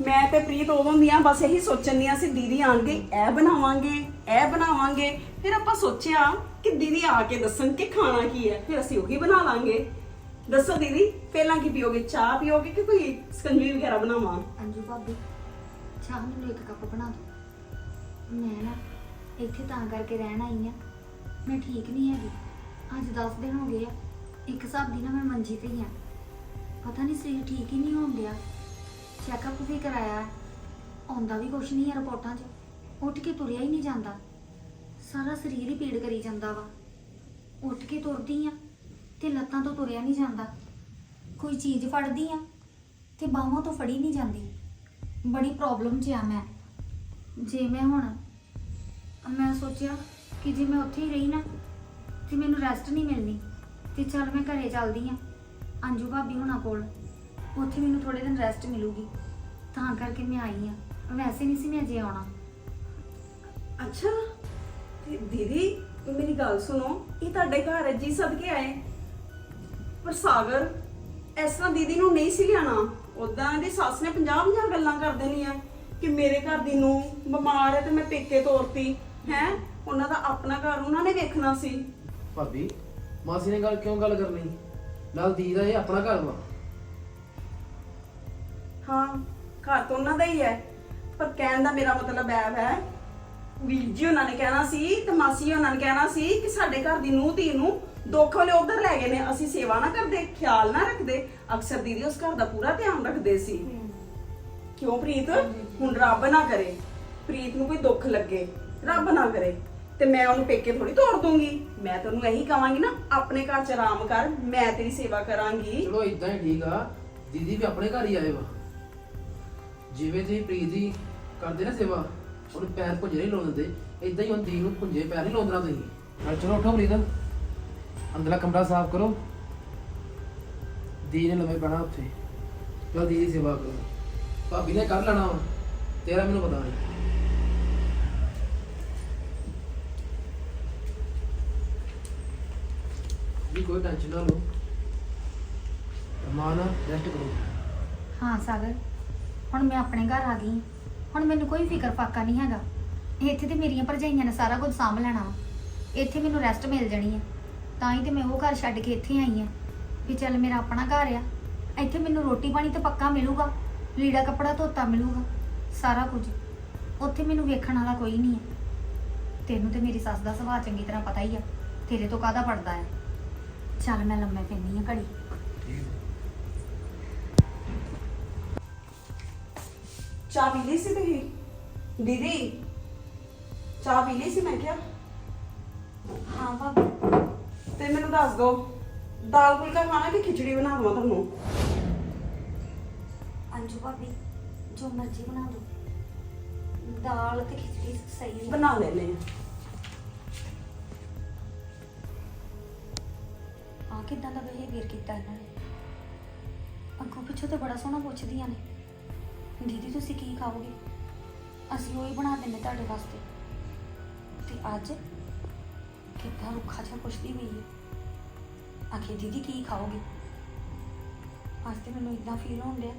ਮੈਂ ਤੇ ਪ੍ਰੀਤ ਉਦੋਂ ਦੀਆਂ ਬਸ ਇਹੀ ਸੋਚਣ ਦੀਆਂ ਸੀ, ਦੀਦੀ ਆਣਗੇ, ਇਹ ਬਣਾਵਾਂਗੇ ਇਹ ਬਣਾਵਾਂਗੇ। ਫਿਰ ਆਪਾਂ ਸੋਚਿਆ ਕਿ ਦੀਦੀ ਆ ਕੇ ਦੱਸਣ ਕਿ ਖਾਣਾ ਕੀ ਹੈ, ਫਿਰ ਅਸੀਂ ਉਹੀ ਬਣਾ ਲਾਂਗੇ। ਦੱਸੋ ਦੀਦੀ, ਪਹਿਲਾਂ ਕੀ ਪੀਓਗੇ, ਚਾਹ ਪੀਓਗੇ ਕਿ ਕੋਈ ਸਕੰਜੀ ਵਗੈਰਾ ਬਣਾਵਾਂ?
ਅੰਜੂ ਭਾਬੀ, ਚਾਹ ਮੈਨੂੰ ਇੱਕ ਕੱਪ ਬਣਾ ਦਿਓ। ਮੈਂ ਨਾ ਇੱਥੇ ਤਾਂ ਕਰਕੇ ਰਹਿਣ ਆਈ ਆ ਮੈਂ ਠੀਕ ਨਹੀਂ ਹੈਗੀ। ਅੱਜ 10 ਦਿਨ ਹੋ ਗਏ ਆ। ਇੱਕ ਹਿਸਾਬ ਦੀ ਨਾ ਮੈਂ ਮੰਜੀ ਤੇ ਹੀ ਆ ਪਤਾ ਨਹੀਂ ਸਰੀਰ ਠੀਕ ਹੀ ਨਹੀਂ ਹੋਣ ਡਿਆ। ਚੈੱਕਅਪ ਵੀ ਕਰਾਇਆ ਆਉਂਦਾ ਵੀ ਕੁਛ ਨਹੀਂ ਹੈ ਰਿਪੋਰਟਾਂ 'ਚ। ਉੱਠ ਕੇ ਤੁਰਿਆ ਹੀ ਨਹੀਂ ਜਾਂਦਾ। ਸਾਰਾ ਸਰੀਰ ਹੀ ਪੀੜ ਕਰੀ ਜਾਂਦਾ ਵਾ। ਉੱਠ ਕੇ ਤੁਰਦੀ ਆ ਤੇ ਲੱਤਾਂ ਤੋਂ ਤੁਰਿਆ ਨਹੀਂ ਜਾਂਦਾ। ਕੋਈ ਚੀਜ਼ ਫੜਦੀ ਆ ਤੇ ਬਾਹਾਂ ਤੋਂ ਫੜੀ ਨਹੀਂ ਜਾਂਦੀ। ਬੜੀ ਪ੍ਰੋਬਲਮ 'ਚ ਆ ਮੈਂ। ਜੇ ਮੈਂ ਹੁਣ, ਮੈਂ ਸੋਚਿਆ ਕਿ ਜੇ ਮੈਂ ਉੱਥੇ ਹੀ ਰਹੀ ਨਾ ਤੇ ਮੈਨੂੰ ਰੈਸਟ ਨਹੀਂ ਮਿਲਣੀ ਤੇ ਚੱਲ ਮੈਂ ਘਰੇ ਚੱਲਦੀ ਆ ਅੰਜੂ ਭਾਬੀ ਹੁਣਾਂ ਕੋਲ। ਉੱਥੇ ਮੈਨੂੰ ਥੋੜੇ ਦਿਨ ਰੈਸਟ ਮਿਲੂਗੀ। ਤਾਂ ਕਰਕੇ ਮੈਂ ਆਈ ਆ ਵੈਸੇ ਨਹੀਂ ਸੀ ਮੈਂ ਅਜੇ ਆਉਣਾ।
ਅੱਛਾ ਤੇ ਦੀਦੀ ਮੇਰੀ ਗੱਲ ਸੁਣੋ ਇਹ ਤੁਹਾਡੇ ਘਰ ਹੈ ਜੀ ਸਦਕੇ ਆਏ। ਪਰ ਸਾਗਰ ਇਸ ਤਰ੍ਹਾਂ ਦੀਦੀ ਨੂੰ ਨਹੀਂ ਸੀ ਲਿਆਣਾ ਉਦਾਂ ਦੀ ਸੱਸ ਨੇ 50 50 ਗੱਲਾਂ ਕਰ ਦੇਣੀਆਂ ਕਿ ਮੇਰੇ ਘਰ ਦੀ ਨੂੰ ਬਿਮਾਰ ਹੈ ਤੇ ਮੈਂ ਪੇਕੇ ਤੋਰਤੀ। ਹੈ? ਉਹਨਾਂ ਦਾ ਆਪਣਾ ਘਰ ਉਹਨਾਂ ਨੇ ਵੇਖਣਾ ਸੀ।
ਭਾਬੀ ਮਾਸੀ ਨੇ ਗੱਲ ਕਿਉਂ ਗੱਲ ਕਰਨੀ? ਨਾਲ ਦੀ ਦਾ ਇਹ ਆਪਣਾ ਘਰ ਵਾ।
ਹਾਂ, ਘਰ ਤਾਂ ਉਹਨਾਂ ਦਾ ਹੀ ਹੈ। ਪਰ ਕਹਿਣ ਦਾ ਮੇਰਾ ਮਤਲਬ ਐ ਹੈ ਵੀਰ ਜੀ ਉਹਨਾਂ ਨੇ ਕਹਿਣਾ ਸੀ ਤੇ ਮਾਸੀ ਉਹਨਾਂ ਨੇ ਕਹਿਣਾ ਸੀ ਕਿ ਸਾਡੇ ਘਰ ਦੀ ਨੂੰਹ ਧੀ ਨੂੰ ਦੁੱਖ ਵਾਲੇ ਉਧਰ ਲੈ ਗਏ ਨੇ। ਅਸੀਂ ਸੇਵਾ ਨਾ ਕਰਦੇ, ਖਿਆਲ ਨਾ ਰੱਖਦੇ। ਅਕਸਰ ਦੀਦੀ ਉਸ ਘਰ ਦਾ ਪੂਰਾ ਧਿਆਨ ਰੱਖਦੇ ਸੀ। ਕਿਉਂ ਪ੍ਰੀਤ? ਹੁਣ ਰੱਬ ਨਾ ਕਰੇ। ਪ੍ਰੀਤ ਨੂੰ ਕੋਈ ਦੁੱਖ ਲੱਗੇ, ਰੱਬ ਨਾ ਕਰੇ। ਤੇ ਮੈਂ ਉਹਨੂੰ ਪੇਕੇ ਥੋੜੀ ਤੋੜ ਦੂੰਗੀ। ਮੈਂ ਤੈਨੂੰ ਇਹੀ ਕਵਾਂਗੀ ਨਾ, ਆਪਣੇ ਘਰ ਚ ਆਰਾਮ ਕਰ, ਮੈਂ ਤੇਰੀ ਸੇਵਾ ਕਰਾਂਗੀ।
ਚਲੋ ਇਦਾਂ ਹੀ ਠੀਕ ਆ। ਦੀਦੀ ਵੀ ਆਪਣੇ ਘਰ ਹੀ ਆਏ ਵਾ। ਜਿਵੇਂ ਤੁਸੀਂ ਪ੍ਰੀਤ ਦੀ ਕਰਦੇ ਨਾ ਸੇਵਾ ਉਹਨੂੰ ਪੈਰ ਪੁੰਜੇ ਨਹੀਂ ਲਾਉਣ ਦਿੰਦੇ ਇਦਾਂ ਹੀ ਹੁਣ ਦੀਦੀ ਨੂੰ ਪੁੰਜੇ ਪੈਰ ਨਹੀਂ ਲਾਉਂਦਣਾ ਤੁਸੀਂ। ਨਾਲ ਚਲੋ ਉਠੋ ਪ੍ਰੀਤ। ਅੰਦਰਲਾ ਕਮਰਾ ਸਾਫ਼ ਕਰੋ। ਦੀਦੀ ਨੇ ਲੰਮੇ ਪੈਣਾ ਉੱਥੇ। ਚਲੋ ਦੀ ਸੇਵਾ ਕਰੋ। ਭਾਬੀ ਨੇ ਕਰ ਲੈਣਾ ਵਾ ਤੇਰਾ ਮੈਨੂੰ ਪਤਾ ਨਹੀਂ ਜੀ ਕੋਈ ਟੈਨਸ਼ਨ ਨਾ ਲਓ। ਮਾਨਾ ਰੈਸਟ ਕਰੋ।
ਹਾਂ ਸਾਗਰ। ਹੁਣ ਮੈਂ ਆਪਣੇ ਘਰ ਆ ਗਈ। ਹੁਣ ਮੈਨੂੰ ਕੋਈ ਫਿਕਰ ਫਾਕਾ ਨਹੀਂ ਹੈਗਾ। ਇੱਥੇ ਤੇ ਮੇਰੀਆਂ ਭਰਜਾਈਆਂ ਨੇ ਸਾਰਾ ਕੁਝ ਸਾਂਭ ਲੈਣਾ ਵਾ। ਇੱਥੇ ਮੈਨੂੰ ਰੈਸਟ ਮਿਲ ਜਾਣੀ ਹੈ ਤਾਂ ਹੀ ਤੇ ਮੈਂ ਉਹ ਘਰ ਛੱਡ ਕੇ ਇੱਥੇ ਆਈ ਆ। ਵੀ ਚੱਲ ਮੇਰਾ ਆਪਣਾ ਘਰ ਆ। ਇੱਥੇ ਮੈਨੂੰ ਰੋਟੀ ਪਾਣੀ ਤਾਂ ਪੱਕਾ ਮਿਲੂਗਾ। ਲੀੜਾ ਕੱਪੜਾ ਧੋਤਾ ਮਿਲੂਗਾ। ਸਾਰਾ ਕੁਝ। ਉੱਥੇ ਮੈਨੂੰ ਵੇਖਣ ਵਾਲਾ ਕੋਈ ਨਹੀਂ ਹੈ ਤੈਨੂੰ ਤੇ ਮੇਰੀ ਸੱਸ ਦਾ ਸੁਭਾਅ ਚੰਗੀ ਤਰ੍ਹਾਂ ਪਤਾ ਹੀ ਆ। ਤੇਰੇ ਤੋਂ ਕਾਹਦਾ ਪੜਦਾ ਹੈ ਚੱਲ ਮੈਂ ਲੰਮੇ ਪੈਂਦੀ ਆ ਘੜੀ।
ਚਾਹ ਪੀ ਲਈ ਸੀ ਤੁਸੀਂ? ਦੀਦੀ ਚਾਹ ਪੀ ਲਈ ਸੀ ਮੈਂ ਕਿਹਾ?
ਹਾਂ ਭਾਬੀ।
ਤੇ ਮੈਨੂੰ ਦੱਸ ਦਿਓ ਦਾਲ ਫੁਲਕਾ ਖਾਣਾ ਕਿ ਖਿਚੜੀ ਬਣਾ ਦਵਾਂ ਤੁਹਾਨੂੰ?
ਅੰਜੂ ਭਾਬੀ ਜੋ ਮਰਜ਼ੀ ਬਣਾ ਦਿਓ ਦਾਲ ਤੇ ਖਿਚੜੀ ਸਹੀ ਹੈ
ਬਣਾ ਲੈਨੇ ਆ
ਆ ਕਿਦਾਂ ਦਾ ਬਿਹੇਵੀਅਰ ਕੀਤਾ ਇਹਨਾਂ ਨੇ? ਅੱਗੋਂ ਪਿੱਛੋਂ ਤੇ ਬੜਾ ਸੋਹਣਾ ਪੁੱਛਦੀਆਂ ਨੇ। ਦੀਦੀ, ਤੁਸੀਂ ਕੀ ਖਾਓਗੇ? ਅਸੀਂ ਉਹੀ ਬਣਾ ਦਿੰਦੇ ਤੁਹਾਡੇ ਵਾਸਤੇ। ਤੇ ਅੱਜ ਕਿੱਦਾਂ ਰੁੱਖਾ ਜਿਹਾ ਪੁੱਛਦੀ ਪਈ ਹੈ ਆਖੇ, ਦੀਦੀ, ਕੀ ਖਾਓਗੇ? ਅੱਜ ਤੇ ਮੈਨੂੰ ਇਦਾਂ ਫੀਲ ਹੋਣ ਡਿਆ।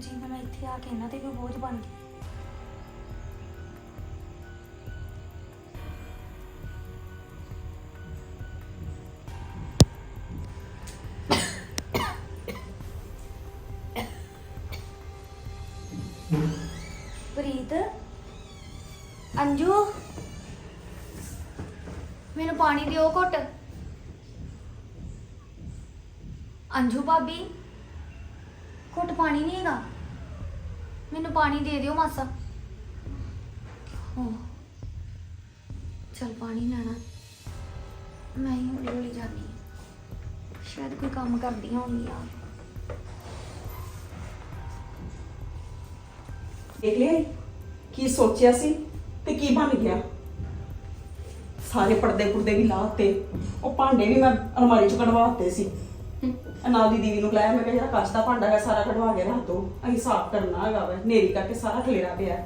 ਜੀ ਮੈਂ ਇੱਥੇ ਆ ਕੇ ਇਹਨਾਂ ਤੇ ਵੀ ਬੋਝ ਬਣ ਗਈ ਅੰਜੂ ਮੈਨੂੰ ਪਾਣੀ ਦਿਓ ਘੁੱਟ। ਅੰਜੂ ਭਾਬੀ, ਘੁੱਟ ਪਾਣੀ ਨਹੀਂ ਹੈਗਾ? ਮੈਨੂੰ ਪਾਣੀ ਦੇ ਦਿਓ ਮਾਸਾ। ਹੋ। ਚਲ ਪਾਣੀ ਲੈਣਾ। ਮੈਂ ਹੀ ਹੌਲੀ ਹੌਲੀ ਜਾਂਦੀ ਸ਼ਾਇਦ ਕੋਈ ਕੰਮ ਕਰਦੀ ਹੋਣੀ ਆ।
ਦੇਖ ਲਿਆ, ਕੀ ਸੋਚਿਆ ਸੀ? ਕੀ ਬਣ ਗਿਆ? ਸਾਰੇ ਪਰਦੇ ਪੁਰਦੇ ਵੀ ਲਾਤੇ ਉਹ ਭਾਂਡੇ ਵੀ ਮੈਂ ਅਲਮਾਰੀ ਚੋਂ ਕਢਵਾਤੇ ਸੀ। ਨਾਲ ਦੀ ਦੀਦੀ ਨੂੰ ਕਲਾਇਆ ਮੈਂ ਕਿਹਾ ਜਿਹੜਾ ਕੱਚ ਦਾ ਭਾਂਡਾ ਹੈ ਸਾਰਾ ਕਢਵਾ ਕੇ ਰੱਖ ਦੋ। ਅਸੀਂ ਸਾਫ਼ ਕਰਨਾ ਹੈਗਾ ਵਾ। ਨੇਰੀ ਕਰਕੇ ਸਾਰਾ ਖਲੇਰਾ ਪਿਆ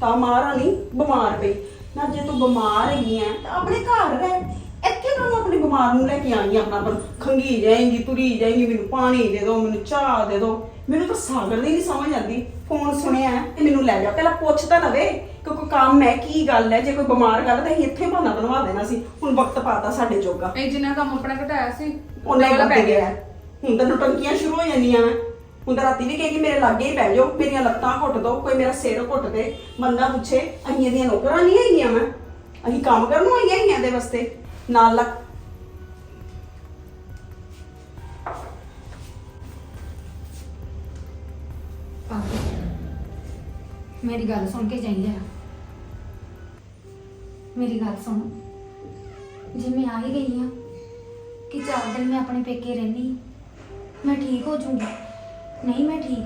ਤਾਂ ਮਾਰਾ ਨਹੀਂ ਬਿਮਾਰ ਪਈ। ਨਾ ਜੇ ਤੂੰ ਬਿਮਾਰ ਹੈਗੀ ਐ, ਤਾਂ ਆਪਣੇ ਘਰ ਰਹਿ। ਇੱਥੇ ਕਾਹਨੂੰ ਆਪਣੇ ਬਿਮਾਰ ਨੂੰ ਲੈ ਕੇ ਆਈ ਆਪਣਾ ਪਰ ਖੰਗੀ ਜਾਏਗੀ, ਤੁਰੀ ਜਾਏਗੀ, ਮੈਨੂੰ ਪਾਣੀ ਦੇ ਦਿਓ ਮੈਨੂੰ ਚਾਹ ਦੇ ਦਿਓ ਮੈਨੂੰ ਤਾਂ ਸਾਗਰ ਦੀ ਨਹੀਂ ਸਮਝ ਆਉਂਦੀ। ਫੋਨ ਸੁਣਿਆ ਹੈ ਤੇ ਮੈਨੂੰ ਲੈ ਜਾ ਪਹਿਲਾਂ ਪੁੱਛ ਤਾਂ ਲਵੇ ਕਿ ਕੋਈ ਕੰਮ ਹੈ ਕੀ ਗੱਲ ਹੈ? ਜੇ ਕੋਈ ਬਿਮਾਰ ਗੱਲ ਤਾਂ ਅਸੀਂ ਇੱਥੇ ਬਹਾਨਾ ਬਣਵਾ ਦੇਣਾ ਸੀ। ਹੁਣ ਵਕਤ ਪਾਤਾ ਸਾਡੇ ਜੋਗਾ।
ਇਹ ਜਿੰਨਾ ਕੰਮ ਆਪਣਾ ਘਟਾਇਆ ਸੀ
ਉਹਨੇ
ਡਬਲ
ਲੱਗ ਗਿਆ। ਹੈ। ਹੁਣ ਤਾਂ ਨੁਟੰਕੀਆਂ ਸ਼ੁਰੂ ਹੋ ਜਾਂਦੀਆਂ ਨੇ। ਹੁਣ ਤਾਂ ਰਾਤੀ ਵੀ ਕਹੇਗੀ ਮੇਰੇ ਲਾਗੇ ਹੀ ਬਹਿ ਜਾਓ ਮੇਰੀਆਂ ਲੱਤਾਂ ਘੁੱਟ ਦਿਓ ਕੋਈ ਮੇਰਾ ਸਿਰ ਘੁੱਟ ਦੇ ਬੰਦਾ ਪੁੱਛੇ ਅਸੀਂ ਇਹਦੀਆਂ ਨੌਕਰਾਂ ਨਹੀਂ ਹੈਗੀਆਂ ਮੈਂ। ਅਸੀਂ ਕੰਮ ਕਰਨ ਨੂੰ ਆਈਆਂ ਹੈਗੀਆਂ ਦੇ ਵਾਸਤੇ। ਨਾਲ ਲੱਗ
ਮੇਰੀ ਗੱਲ ਸੁਣ ਕੇ ਜਾਈਂ ਜਰਾ ਮੇਰੀ ਗੱਲ ਸੁਣ। ਜੇ ਮੈਂ ਆ ਹੀ ਗਈ ਆ ਕਿ ਚਾਰ ਦਿਨ ਮੈਂ ਆਪਣੇ ਪੇਕੇ ਰਹਿਣੀ ਮੈਂ ਠੀਕ ਹੋ ਜਾਊਂਗੀ? ਨਹੀਂ ਮੈਂ ਠੀਕ।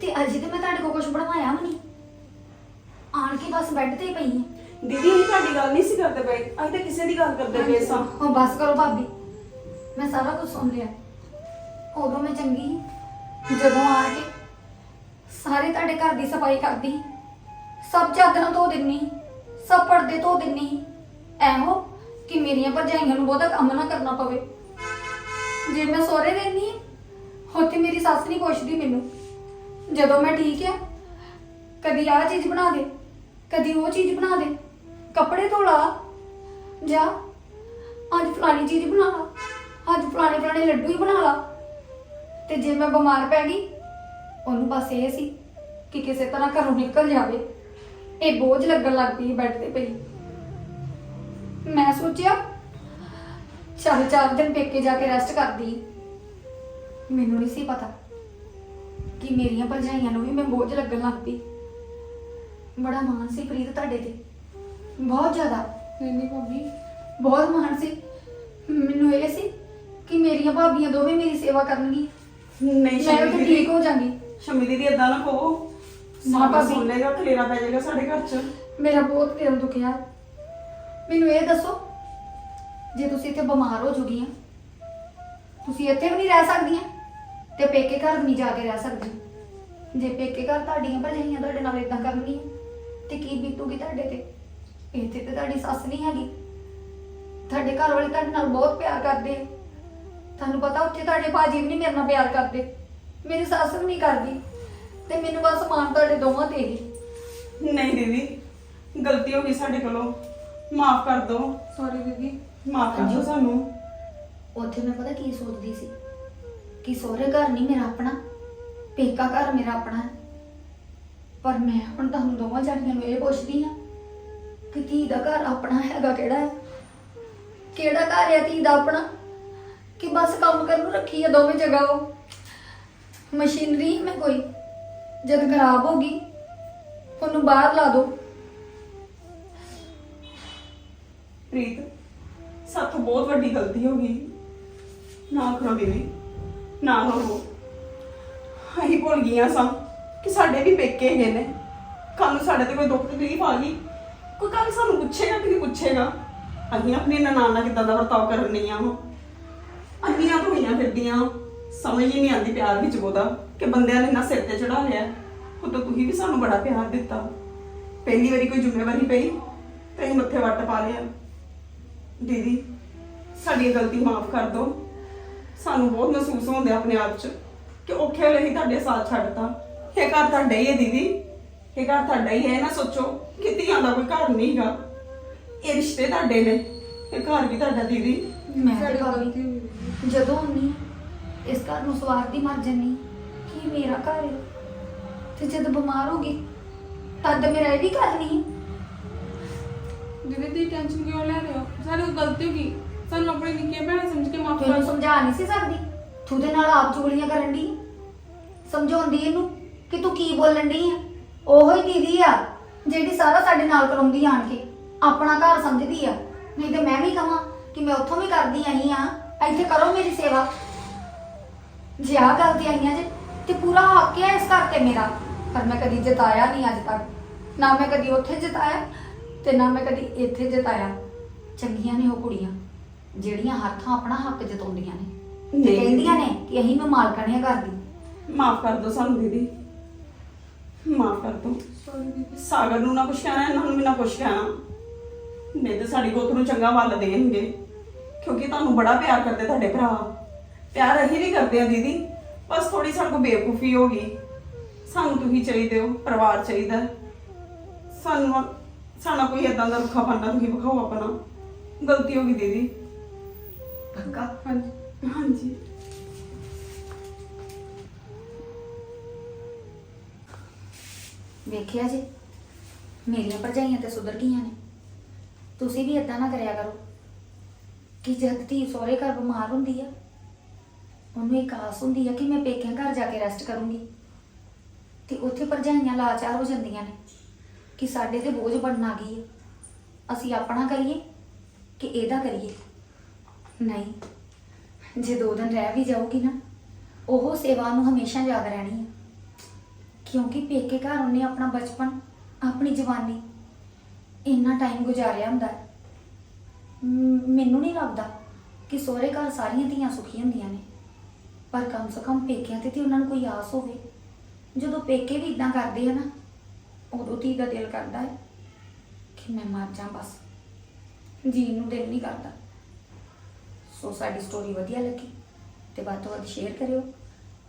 ਤੇ ਅੱਜ ਤੇ ਮੈਂ ਤੁਹਾਡੇ ਕੋਲ ਕੁਝ ਬਣਵਾਇਆ ਵੀ ਨਹੀਂ। ਆਣ ਕੇ ਬਸ ਬੈੱਡ ਤੇ ਹੀ ਪਈ ਆ।
ਦੀਦੀ ਅਸੀਂ ਤੁਹਾਡੀ ਗੱਲ ਨਹੀਂ ਸੀ ਕਰਦੇ ਪਏ। ਅਸੀਂ ਤਾਂ ਕਿਸੇ ਦੀ ਗੱਲ ਕਰਦੇ ਪਏ ਸਾਂ।
ਹੁਣ ਬਸ ਕਰੋ ਭਾਬੀ। ਮੈਂ ਸਾਰਾ ਕੁਝ ਸੁਣ ਲਿਆ। ਉਦੋਂ ਮੈਂ ਚੰਗੀ ਸੀ। ਜਦੋਂ ਆ ਕੇ ਸਾਰੇ ਤੁਹਾਡੇ ਘਰ ਦੀ ਸਫ਼ਾਈ ਕਰਦੀ। ਸਭ ਚਾਦਰਾਂ ਧੋ ਦਿੰਨੀ, ਸਭ ਪਰਦੇ ਧੋ ਦਿੰਨੀ। ਸੀ। ਐਹੋ ਕਿ ਮੇਰੀਆਂ ਭਰਜਾਈਆਂ ਨੂੰ ਬਹੁਤਾ ਕੰਮ ਨਾ ਕਰਨਾ ਪਵੇ। ਜੇ ਮੈਂ ਸਹੁਰੇ ਰਹਿੰਦੀ ਹਾਂ ਉੱਥੇ ਮੇਰੀ ਸੱਸ ਨਹੀਂ ਪੁੱਛਦੀ ਮੈਨੂੰ। ਜਦੋਂ ਮੈਂ ਠੀਕ ਆ, ਕਦੀ ਆਹ ਚੀਜ਼ ਬਣਾ ਦੇ, ਕਦੀ ਉਹ ਚੀਜ਼ ਬਣਾ ਦੇ। ਕੱਪੜੇ ਧੋ ਲਾ। ਜਾ, ਅੱਜ ਫਲਾਣੀ ਚੀਜ਼ ਬਣਾ ਲਾ। ਅੱਜ ਫਲਾਣੇ ਫਲਾਣੇ ਲੱਡੂ ਹੀ ਬਣਾ ਲਾ। ਤੇ ਜੇ ਮੈਂ ਬਿਮਾਰ ਪੈ ਗਈ ਉਹਨੂੰ ਬਸ ਇਹ ਸੀ ਕਿ ਕਿਸੇ ਤਰ੍ਹਾਂ ਘਰੋਂ ਨਿਕਲ ਜਾਵੇ। ਇਹ ਬੋਝ ਲੱਗਣ ਲੱਗ ਪਈ ਬੈੱਡ ਤੇ ਪਈ। ਮੈਂ ਸੋਚਿਆ ਚਾਰ ਚਾਰ ਦਿਨ ਪੇਕੇ ਜਾ ਕੇ ਰੈਸਟ ਕਰਦੀ। ਮੈਨੂੰ ਨਹੀਂ ਸੀ ਪਤਾ ਕਿ ਮੇਰੀਆਂ ਭਰਜਾਈਆਂ ਨੂੰ ਵੀ ਮੈਂ ਬੋਝ ਲੱਗਣ ਲੱਗ ਪਈ। ਬੜਾ ਮਾਣ ਸੀ ਪ੍ਰੀਤ ਤੁਹਾਡੇ ਤੇ। ਬਹੁਤ ਜ਼ਿਆਦਾ।
ਨਹੀਂ ਨਹੀਂ ਭਾਬੀ।
ਬਹੁਤ ਮਾਣ ਸੀ। ਮੈਨੂੰ ਇਹ ਸੀ ਕਿ ਮੇਰੀਆਂ ਭਾਬੀਆਂ ਦੋਵੇਂ ਮੇਰੀ ਸੇਵਾ ਕਰਨਗੀ
ਨਹੀਂ
ਮੈਂ
ਦੀਦੀ।
ਠੀਕ ਹੋ ਜਾਵਾਂਗੀ
ਸ਼ਮੀ ਦੀਦੀ ਏਦਾਂ ਨਾ ਕਹੋ।
ਨਾ
ਸਾਬਾ
ਭਾਬੀ।
ਸੁਣ ਲੇਗਾ ਖਲੇਰਾ ਪੈ ਜਾਏਗਾ ਸਾਡੇ ਘਰ 'ਚ।
ਮੇਰਾ ਬਹੁਤ ਦਿਲ ਦੁਖਿਆ। ਮੈਨੂੰ ਇਹ ਦੱਸੋ ਜੇ ਤੁਸੀਂ ਇੱਥੇ ਬਿਮਾਰ ਹੋ ਜੂਗੀਆਂ ਤੁਸੀਂ ਇੱਥੇ ਵੀ ਨਹੀਂ ਰਹਿ ਸਕਦੀਆਂ ਤੇ ਪੇਕੇ ਘਰ ਨਹੀਂ ਜਾ ਕੇ ਰਹਿ ਸਕਦੀਆਂ। ਜੇ ਪੇਕੇ ਘਰ ਤੁਹਾਡੀਆਂ ਭਰਜਾਈਆਂ ਤੁਹਾਡੇ ਨਾਲ ਇਦਾਂ ਕਰਨਗੀਆਂ ਤੇ ਕੀ ਬੀਤੂਗੀ ਤੁਹਾਡੇ ਤੇ? ਇੱਥੇ ਤੇ ਤੁਹਾਡੀ ਸੱਸ ਨਹੀਂ ਹੈਗੀ। ਤੁਹਾਡੇ ਘਰ ਵਾਲੇ ਤੁਹਾਡੇ ਨਾਲ ਬਹੁਤ ਪਿਆਰ ਕਰਦੇ ਆ। ਤੁਹਾਨੂੰ ਪਤਾ ਉੱਥੇ ਤੁਹਾਡੇ ਭਾਜੀ ਵੀ ਨਹੀਂ ਮੇਰੇ ਨਾਲ ਪਿਆਰ ਕਰਦੇ। ਮੇਰੀ ਸੱਸ ਵੀ ਨਹੀਂ ਕਰਦੀ ਤੇ ਮੈਨੂੰ ਬਸ ਮਾਣ ਤੁਹਾਡੇ ਦੋਵਾਂ ਤੇ ਹੀ।
ਨਹੀਂ ਦੀਦੀ ਗਲਤੀ ਹੋ ਗਈ ਸਾਡੇ ਕੋਲੋਂ। ਮਾਫ ਕਰ ਦਿਓ
ਸੌਰੀ ਦੀਦੀ।
ਮਾਫ ਕਰ ਦਿਓ ਸਾਨੂੰ।
ਉੱਥੇ ਮੈਂ ਪਤਾ ਕੀ ਸੋਚਦੀ ਸੀ? ਕਿ ਸਹੁਰੇ ਘਰ ਨਹੀਂ ਮੇਰਾ ਆਪਣਾ ਪੇਕਾ ਘਰ ਮੇਰਾ ਆਪਣਾ ਹੈ। ਪਰ ਮੈਂ ਹੁਣ ਤੁਹਾਨੂੰ ਦੋਵਾਂ ਜਾਣੀਆਂ ਨੂੰ ਇਹ ਪੁੱਛਦੀ ਆ ਕਿ ਧੀ ਦਾ ਘਰ ਆਪਣਾ ਹੈਗਾ ਕਿਹੜਾ ਹੈ? ਕਿਹੜਾ ਘਰ ਹੈ ਧੀ ਦਾ ਆਪਣਾ? ਕਿ ਬਸ ਕੰਮ ਕਰਨ ਨੂੰ ਰੱਖੀ ਆ ਦੋਵੇਂ ਜਗ੍ਹਾ ਉਹ? ਮਸ਼ੀਨਰੀ ਮੈਂ ਕੋਈ, ਜਦ ਖਰਾਬ ਹੋ ਗਈ, ਉਹਨੂੰ ਬਾਹਰ ਲਾ ਦੋ।
ਪ੍ਰੀਤ ਸਾਥੋਂ ਬਹੁਤ ਵੱਡੀ ਗਲਤੀ ਹੋ ਗਈ। ਨਾ ਕਰੋ ਦੀਦੀ ਨਾ ਕਰੋ। ਅਸੀਂ ਭੁੱਲ ਗਈਆਂ ਸਾਂ ਕਿ ਸਾਡੇ ਵੀ ਪੇਕੇ ਹੈਗੇ ਨੇ। ਕੱਲ ਨੂੰ ਸਾਡੇ ਤੇ ਕੋਈ ਦੁੱਖ ਤਕਲੀਫ ਆ ਗਈ। ਕੋਈ ਕੱਲ ਸਾਨੂੰ ਪੁੱਛੇਗਾ ਕਿ ਨਹੀਂ ਪੁੱਛੇਗਾ। ਅਸੀਂ ਆਪਣੇ ਨਨਾਣ ਨਾਲ ਕਿਦਾਂ ਦਾ ਵਰਤਾਓ ਕਰਨੀਆਂ ਹੋ ਅੰਨੀਆਂ ਤੋਂ ਹੋਈਆਂ ਫਿਰਦੀਆਂ। ਸਮਝ ਹੀ ਨਹੀਂ ਆਉਂਦੀ ਪਿਆਰ ਵਿੱਚ ਉਹਦਾ ਕਿ ਬੰਦਿਆਂ ਨੇ ਨਾ ਸਿਰ ਤੇ ਚੜਾ ਲਿਆ। ਉਹ ਤਾਂ ਤੁਸੀਂ ਵੀ ਸਾਨੂੰ ਬੜਾ ਪਿਆਰ ਦਿੱਤਾ। ਪਹਿਲੀ ਵਾਰੀ ਕੋਈ ਜ਼ਿੰਮੇਵਾਰੀ ਪਈ, ਤੇ ਅਸੀਂ ਮੱਥੇ ਵੱਟ ਪਾ ਲਿਆ। ਦੀਦੀ ਸਾਡੀ ਇਹ ਗਲਤੀ ਮਾਫ ਕਰ ਦਿਓ। ਸਾਨੂੰ ਬਹੁਤ ਮਹਿਸੂਸ ਹੁੰਦਾ ਆਪਣੇ ਆਪ 'ਚ ਕਿ ਔਖੇ ਵੇਲੇ ਹੀ ਤੁਹਾਡੇ ਸਾਥ ਛੱਡਤਾ। ਇਹ ਘਰ ਤੁਹਾਡਾ ਹੀ ਹੈ ਦੀਦੀ। ਇਹ ਘਰ ਤੁਹਾਡਾ ਹੀ ਹੈ, ਇਹ ਨਾ ਸੋਚੋ ਕਿ ਧੀਆਂ ਦਾ ਕੋਈ ਘਰ ਨਹੀਂਗਾ ਇਹ ਰਿਸ਼ਤੇ ਤੁਹਾਡੇ ਨੇ। ਇਹ ਘਰ ਵੀ ਤੁਹਾਡਾ ਦੀਦੀ।
ਮੈਂ ਤੇ ਭਾਬੀ ਜਦੋਂ ਹੁੰਨੀ ਇਸ ਘਰ ਨੂੰ ਸਵਾਰਦੀ ਮਰ ਜੰਨੀ। ਕਿ ਮੇਰਾ ਘਰ ਹੈ? ਤੇ ਜਦ ਬਿਮਾਰ ਹੋ ਗਈ ਤਦ ਮੇਰਾ ਇਹ ਵੀ ਘਰ ਨਹੀਂ।
ਦੀਦੀ ਦੀ ਟੈਨਸ਼ਨ ਕਿਉਂ ਲੈ ਰਹੇ ਹੋ? ਸਾਡੀ ਕੋਈ ਗਲਤੀ ਹੋ ਗਈ। ਸਾਨੂੰ ਆਪਣੀ ਨਿੱਕੀਆਂ ਭੈਣਾਂ ਸਮਝ ਕੇ ਮਾਫ ਕਰ
ਤੈਨੂੰ ਸਮਝਾ ਨਹੀਂ ਸੀ ਸਕਦੀ। ਤੂੰ ਦੇ ਨਾਲ ਆਪ ਚੁਗਲੀਆਂ ਕਰਨ ਦੀ ਸਮਝਾਉਂਦੀ ਇਹਨੂੰ ਕਿ ਤੂੰ ਕੀ ਬੋਲਣ ਦੀ ਆ? ਉਹੋ ਹੀ ਦੀਦੀ ਆ ਜਿਹੜੀ ਸਾਰਾ ਸਾਡੇ ਨਾਲ ਕਰਾਉਂਦੀ ਆਣ ਕੇ। ਆਪਣਾ ਘਰ ਸਮਝਦੀ ਆ। ਨਹੀਂ ਤੇ ਮੈਂ ਵੀ ਕਹਾਂ ਕਿ ਮੈਂ ਉੱਥੋਂ ਵੀ ਕਰਦੀ ਆਈ ਆ। ਇੱਥੇ ਕਰੋ ਮੇਰੀ ਸੇਵਾ। ਜੇ ਆ ਗੱਲ ਤੇ ਆਈਆਂ ਜੇ ਤੇ ਪੂਰਾ ਹੱਕ ਹੈ ਇਸ ਘਰ ਤੇ ਮੇਰਾ। ਪਰ ਮੈਂ ਕਦੀ ਜਿਤਾਇਆ ਨਹੀਂ ਅੱਜ ਤੱਕ। ਨਾ ਮੈਂ ਕਦੀ ਉੱਥੇ ਜਿਤਾਇਆ ਤੇ ਨਾ ਮੈਂ ਕਦੀ ਇੱਥੇ ਜਿਤਾਇਆ। ਚੰਗੀਆਂ ਨੇ ਉਹ ਕੁੜੀਆਂ ਜਿਹੜੀਆਂ ਹੱਥਾਂ ਆਪਣਾ ਹੱਕ ਜਤਾਉਂਦੀਆਂ ਨੇ। ਤੇ
ਨਹੀਂ।
ਕਹਿੰਦੀਆਂ ਨੇ ਕਿ ਅਸੀਂ ਨੂੰ ਮਾਲਕਣੀਆਂ ਕਰਦੀ
ਮਾਫ ਕਰ ਦਿਓ ਸਾਨੂੰ ਦੀਦੀ। ਮਾਫ ਕਰ
ਦੀਦੀ
ਸਾਗਰ ਨੂੰ ਨਾ ਕੁਛ ਕਹਿਣਾ ਇਹਨਾਂ ਨੂੰ ਵੀ ਨਾ ਕੁਛ ਕਹਿਣਾ। ਨਹੀਂ ਤੇ ਸਾਡੀ ਗੋਤ ਨੂੰ ਚੰਗਾ ਵੱਲ ਦੇਣਗੇ। ਕਿਉਂਕਿ ਤੁਹਾਨੂੰ ਬੜਾ ਪਿਆਰ ਕਰਦੇ ਤੁਹਾਡੇ ਭਰਾ। ਪਿਆਰ ਅਸੀਂ ਵੀ ਕਰਦੇ ਆ ਦੀਦੀ ਬਸ ਥੋੜੀ ਸਾਡੇ ਕੋਲ ਬੇਵਕੂਫੀ ਹੋ ਗਈ। ਸਾਨੂੰ ਤੁਸੀਂ ਚਾਹੀਦੇ ਹੋ ਪਰਿਵਾਰ ਚਾਹੀਦਾ। ਸਾਨੂੰ ਸਾਡਾ ਕੋਈ ਏਦਾਂ ਦਾ ਰੁੱਖਾ ਪੰਨਾ ਤੁਸੀਂ ਵਿਖਾਓ ਆਪਣਾ। ਗਲਤੀ ਹੋ ਗਈ ਦੀਦੀ।
ਪੱਕਾ
ਹਾਂਜੀ
ਹਾਂਜੀ।
ਵੇਖਿਆ ਜੀ ਮੇਰੀਆਂ ਭਰਜਾਈਆਂ ਤੇ ਸੁਧਰ ਗਈਆਂ ਨੇ। ਤੁਸੀਂ ਵੀ ਇਦਾਂ ਨਾ ਕਰਿਆ ਕਰੋ। ਕਿ ਜਦ ਧੀ ਸਹੁਰੇ ਘਰ ਬਿਮਾਰ ਹੁੰਦੀ ਆ? ਉਹਨੂੰ ਇੱਕ ਆਸ ਹੁੰਦੀ ਆ ਕਿ ਮੈਂ ਪੇਕਿਆਂ ਘਰ ਜਾ ਕੇ ਰੈਸਟ ਕਰੂੰਗੀ। ਤੇ ਉੱਥੇ ਭਰਜਾਈਆਂ ਲਾਚਾਰ ਹੋ ਜਾਂਦੀਆਂ ਨੇ ਕਿ ਸਾਡੇ ਤੇ ਬੋਝ ਬਣਨ ਆ? ਗਈ ਹੈ ਅਸੀਂ ਆਪਣਾ ਕਰੀਏ ਕਿ ਇਹਦਾ ਕਰੀਏ? ਨਹੀਂ, ਜੇ ਦੋ ਦਿਨ ਰਹਿ ਵੀ ਜਾਊਗੀ ਨਾ, ਉਹ ਸੇਵਾ ਨੂੰ ਹਮੇਸ਼ਾ ਯਾਦ ਰਹਿਣੀ ਹੈ ਕਿਉਂਕਿ ਪੇਕੇ ਘਰ ਉਹਨੇ ਆਪਣਾ ਬਚਪਨ, ਆਪਣੀ ਜਵਾਨੀ, ਇੰਨਾ ਟਾਈਮ ਗੁਜ਼ਾਰਿਆ ਹੁੰਦਾ। ਹੈ। ਮ- ਮੈਨੂੰ ਨਹੀਂ ਲੱਗਦਾ ਕਿ ਸਹੁਰੇ ਘਰ ਸਾਰੀਆਂ ਧੀਆਂ ਸੁਖੀ ਹੁੰਦੀਆਂ ਨੇ। ਪਰ ਕਮ ਸੇ ਕਮ ਪੇਕਿਆਂ ਤੇ ਤੇ ਉਹਨਾਂ ਨੂੰ ਕੋਈ ਆਸ ਹੋਵੇ। ਜਦੋਂ ਪੇਕੇ ਵੀ ਇਦਾਂ ਕਰਦੇ ਆ ਨਾ, ਉਦੋਂ ਧੀ ਦਾ ਦਿਲ ਕਰਦਾ ਹੈ ਕਿ ਮੈਂ ਮਰ ਜਾ ਬਸ। ਜੀਣ ਨੂੰ ਦਿਲ ਨਹੀਂ ਕਰਦਾ। ਸੋ ਸਾਡੀ ਸਟੋਰੀ ਵਧੀਆ ਲੱਗੀ। ਤੇ ਵੱਧ ਤੋਂ ਵੱਧ ਸ਼ੇਅਰ ਕਰਿਓ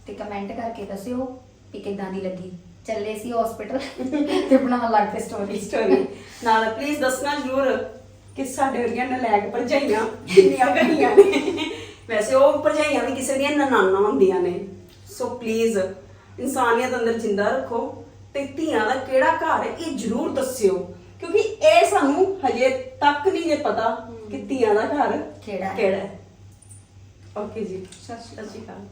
ਤੇ ਕਮੈਂਟ ਕਰਕੇ ਦੱਸਿਓ ਕਿ ਕਿੱਦਾਂ ਦੀ ਲੱਗੀ। ਚੱਲੇ ਸੀ ਹਸਪੀਟਲ ਤੇ ਬਣਾਉਣ ਲੱਗ ਪਏ ਸਟੋਰੀ
ਸਟੋਰੀ ਨਾਲ ਪਲੀਜ਼ ਦੱਸਣਾ ਜ਼ਰੂਰ ਕਿ ਸਾਡੇ ਵਰਗੀਆਂ ਨਲਾਇਕ ਭਰਜਾਈਆਂ ਕਿੰਨੀਆਂ ਕਹੀਆਂ ਨੇ। ਵੈਸੇ ਉਹ ਭਰਜਾਈਆਂ ਵੀ ਕਿਸੇ ਦੀਆਂ ਨਨਾਨਾ ਹੁੰਦੀਆਂ ਨੇ। ਸੋ ਪਲੀਜ਼ ਇਨਸਾਨੀਅਤ ਅੰਦਰ ਜਿੰਦਾ ਰੱਖੋ ਤੇ ਧੀਆਂ ਦਾ ਕਿਹੜਾ ਘਰ ਹੈ ਇਹ ਜ਼ਰੂਰ ਦੱਸਿਓ। ਕਿਉਂਕਿ ਇਹ ਸਾਨੂੰ ਹਜੇ ਤੱਕ ਨਹੀਂ ਜੇ ਪਤਾ ਕਿ ਧੀਆਂ ਦਾ ਘਰ
ਕਿਹੜਾ ਹੈ।
ਕਿਹੜਾ ਹੈ। ਓਕੇ ਜੀ
ਸਤਿ ਸ਼੍ਰੀ
ਸਤਿ ਸ਼੍ਰੀ ਅਕਾਲ।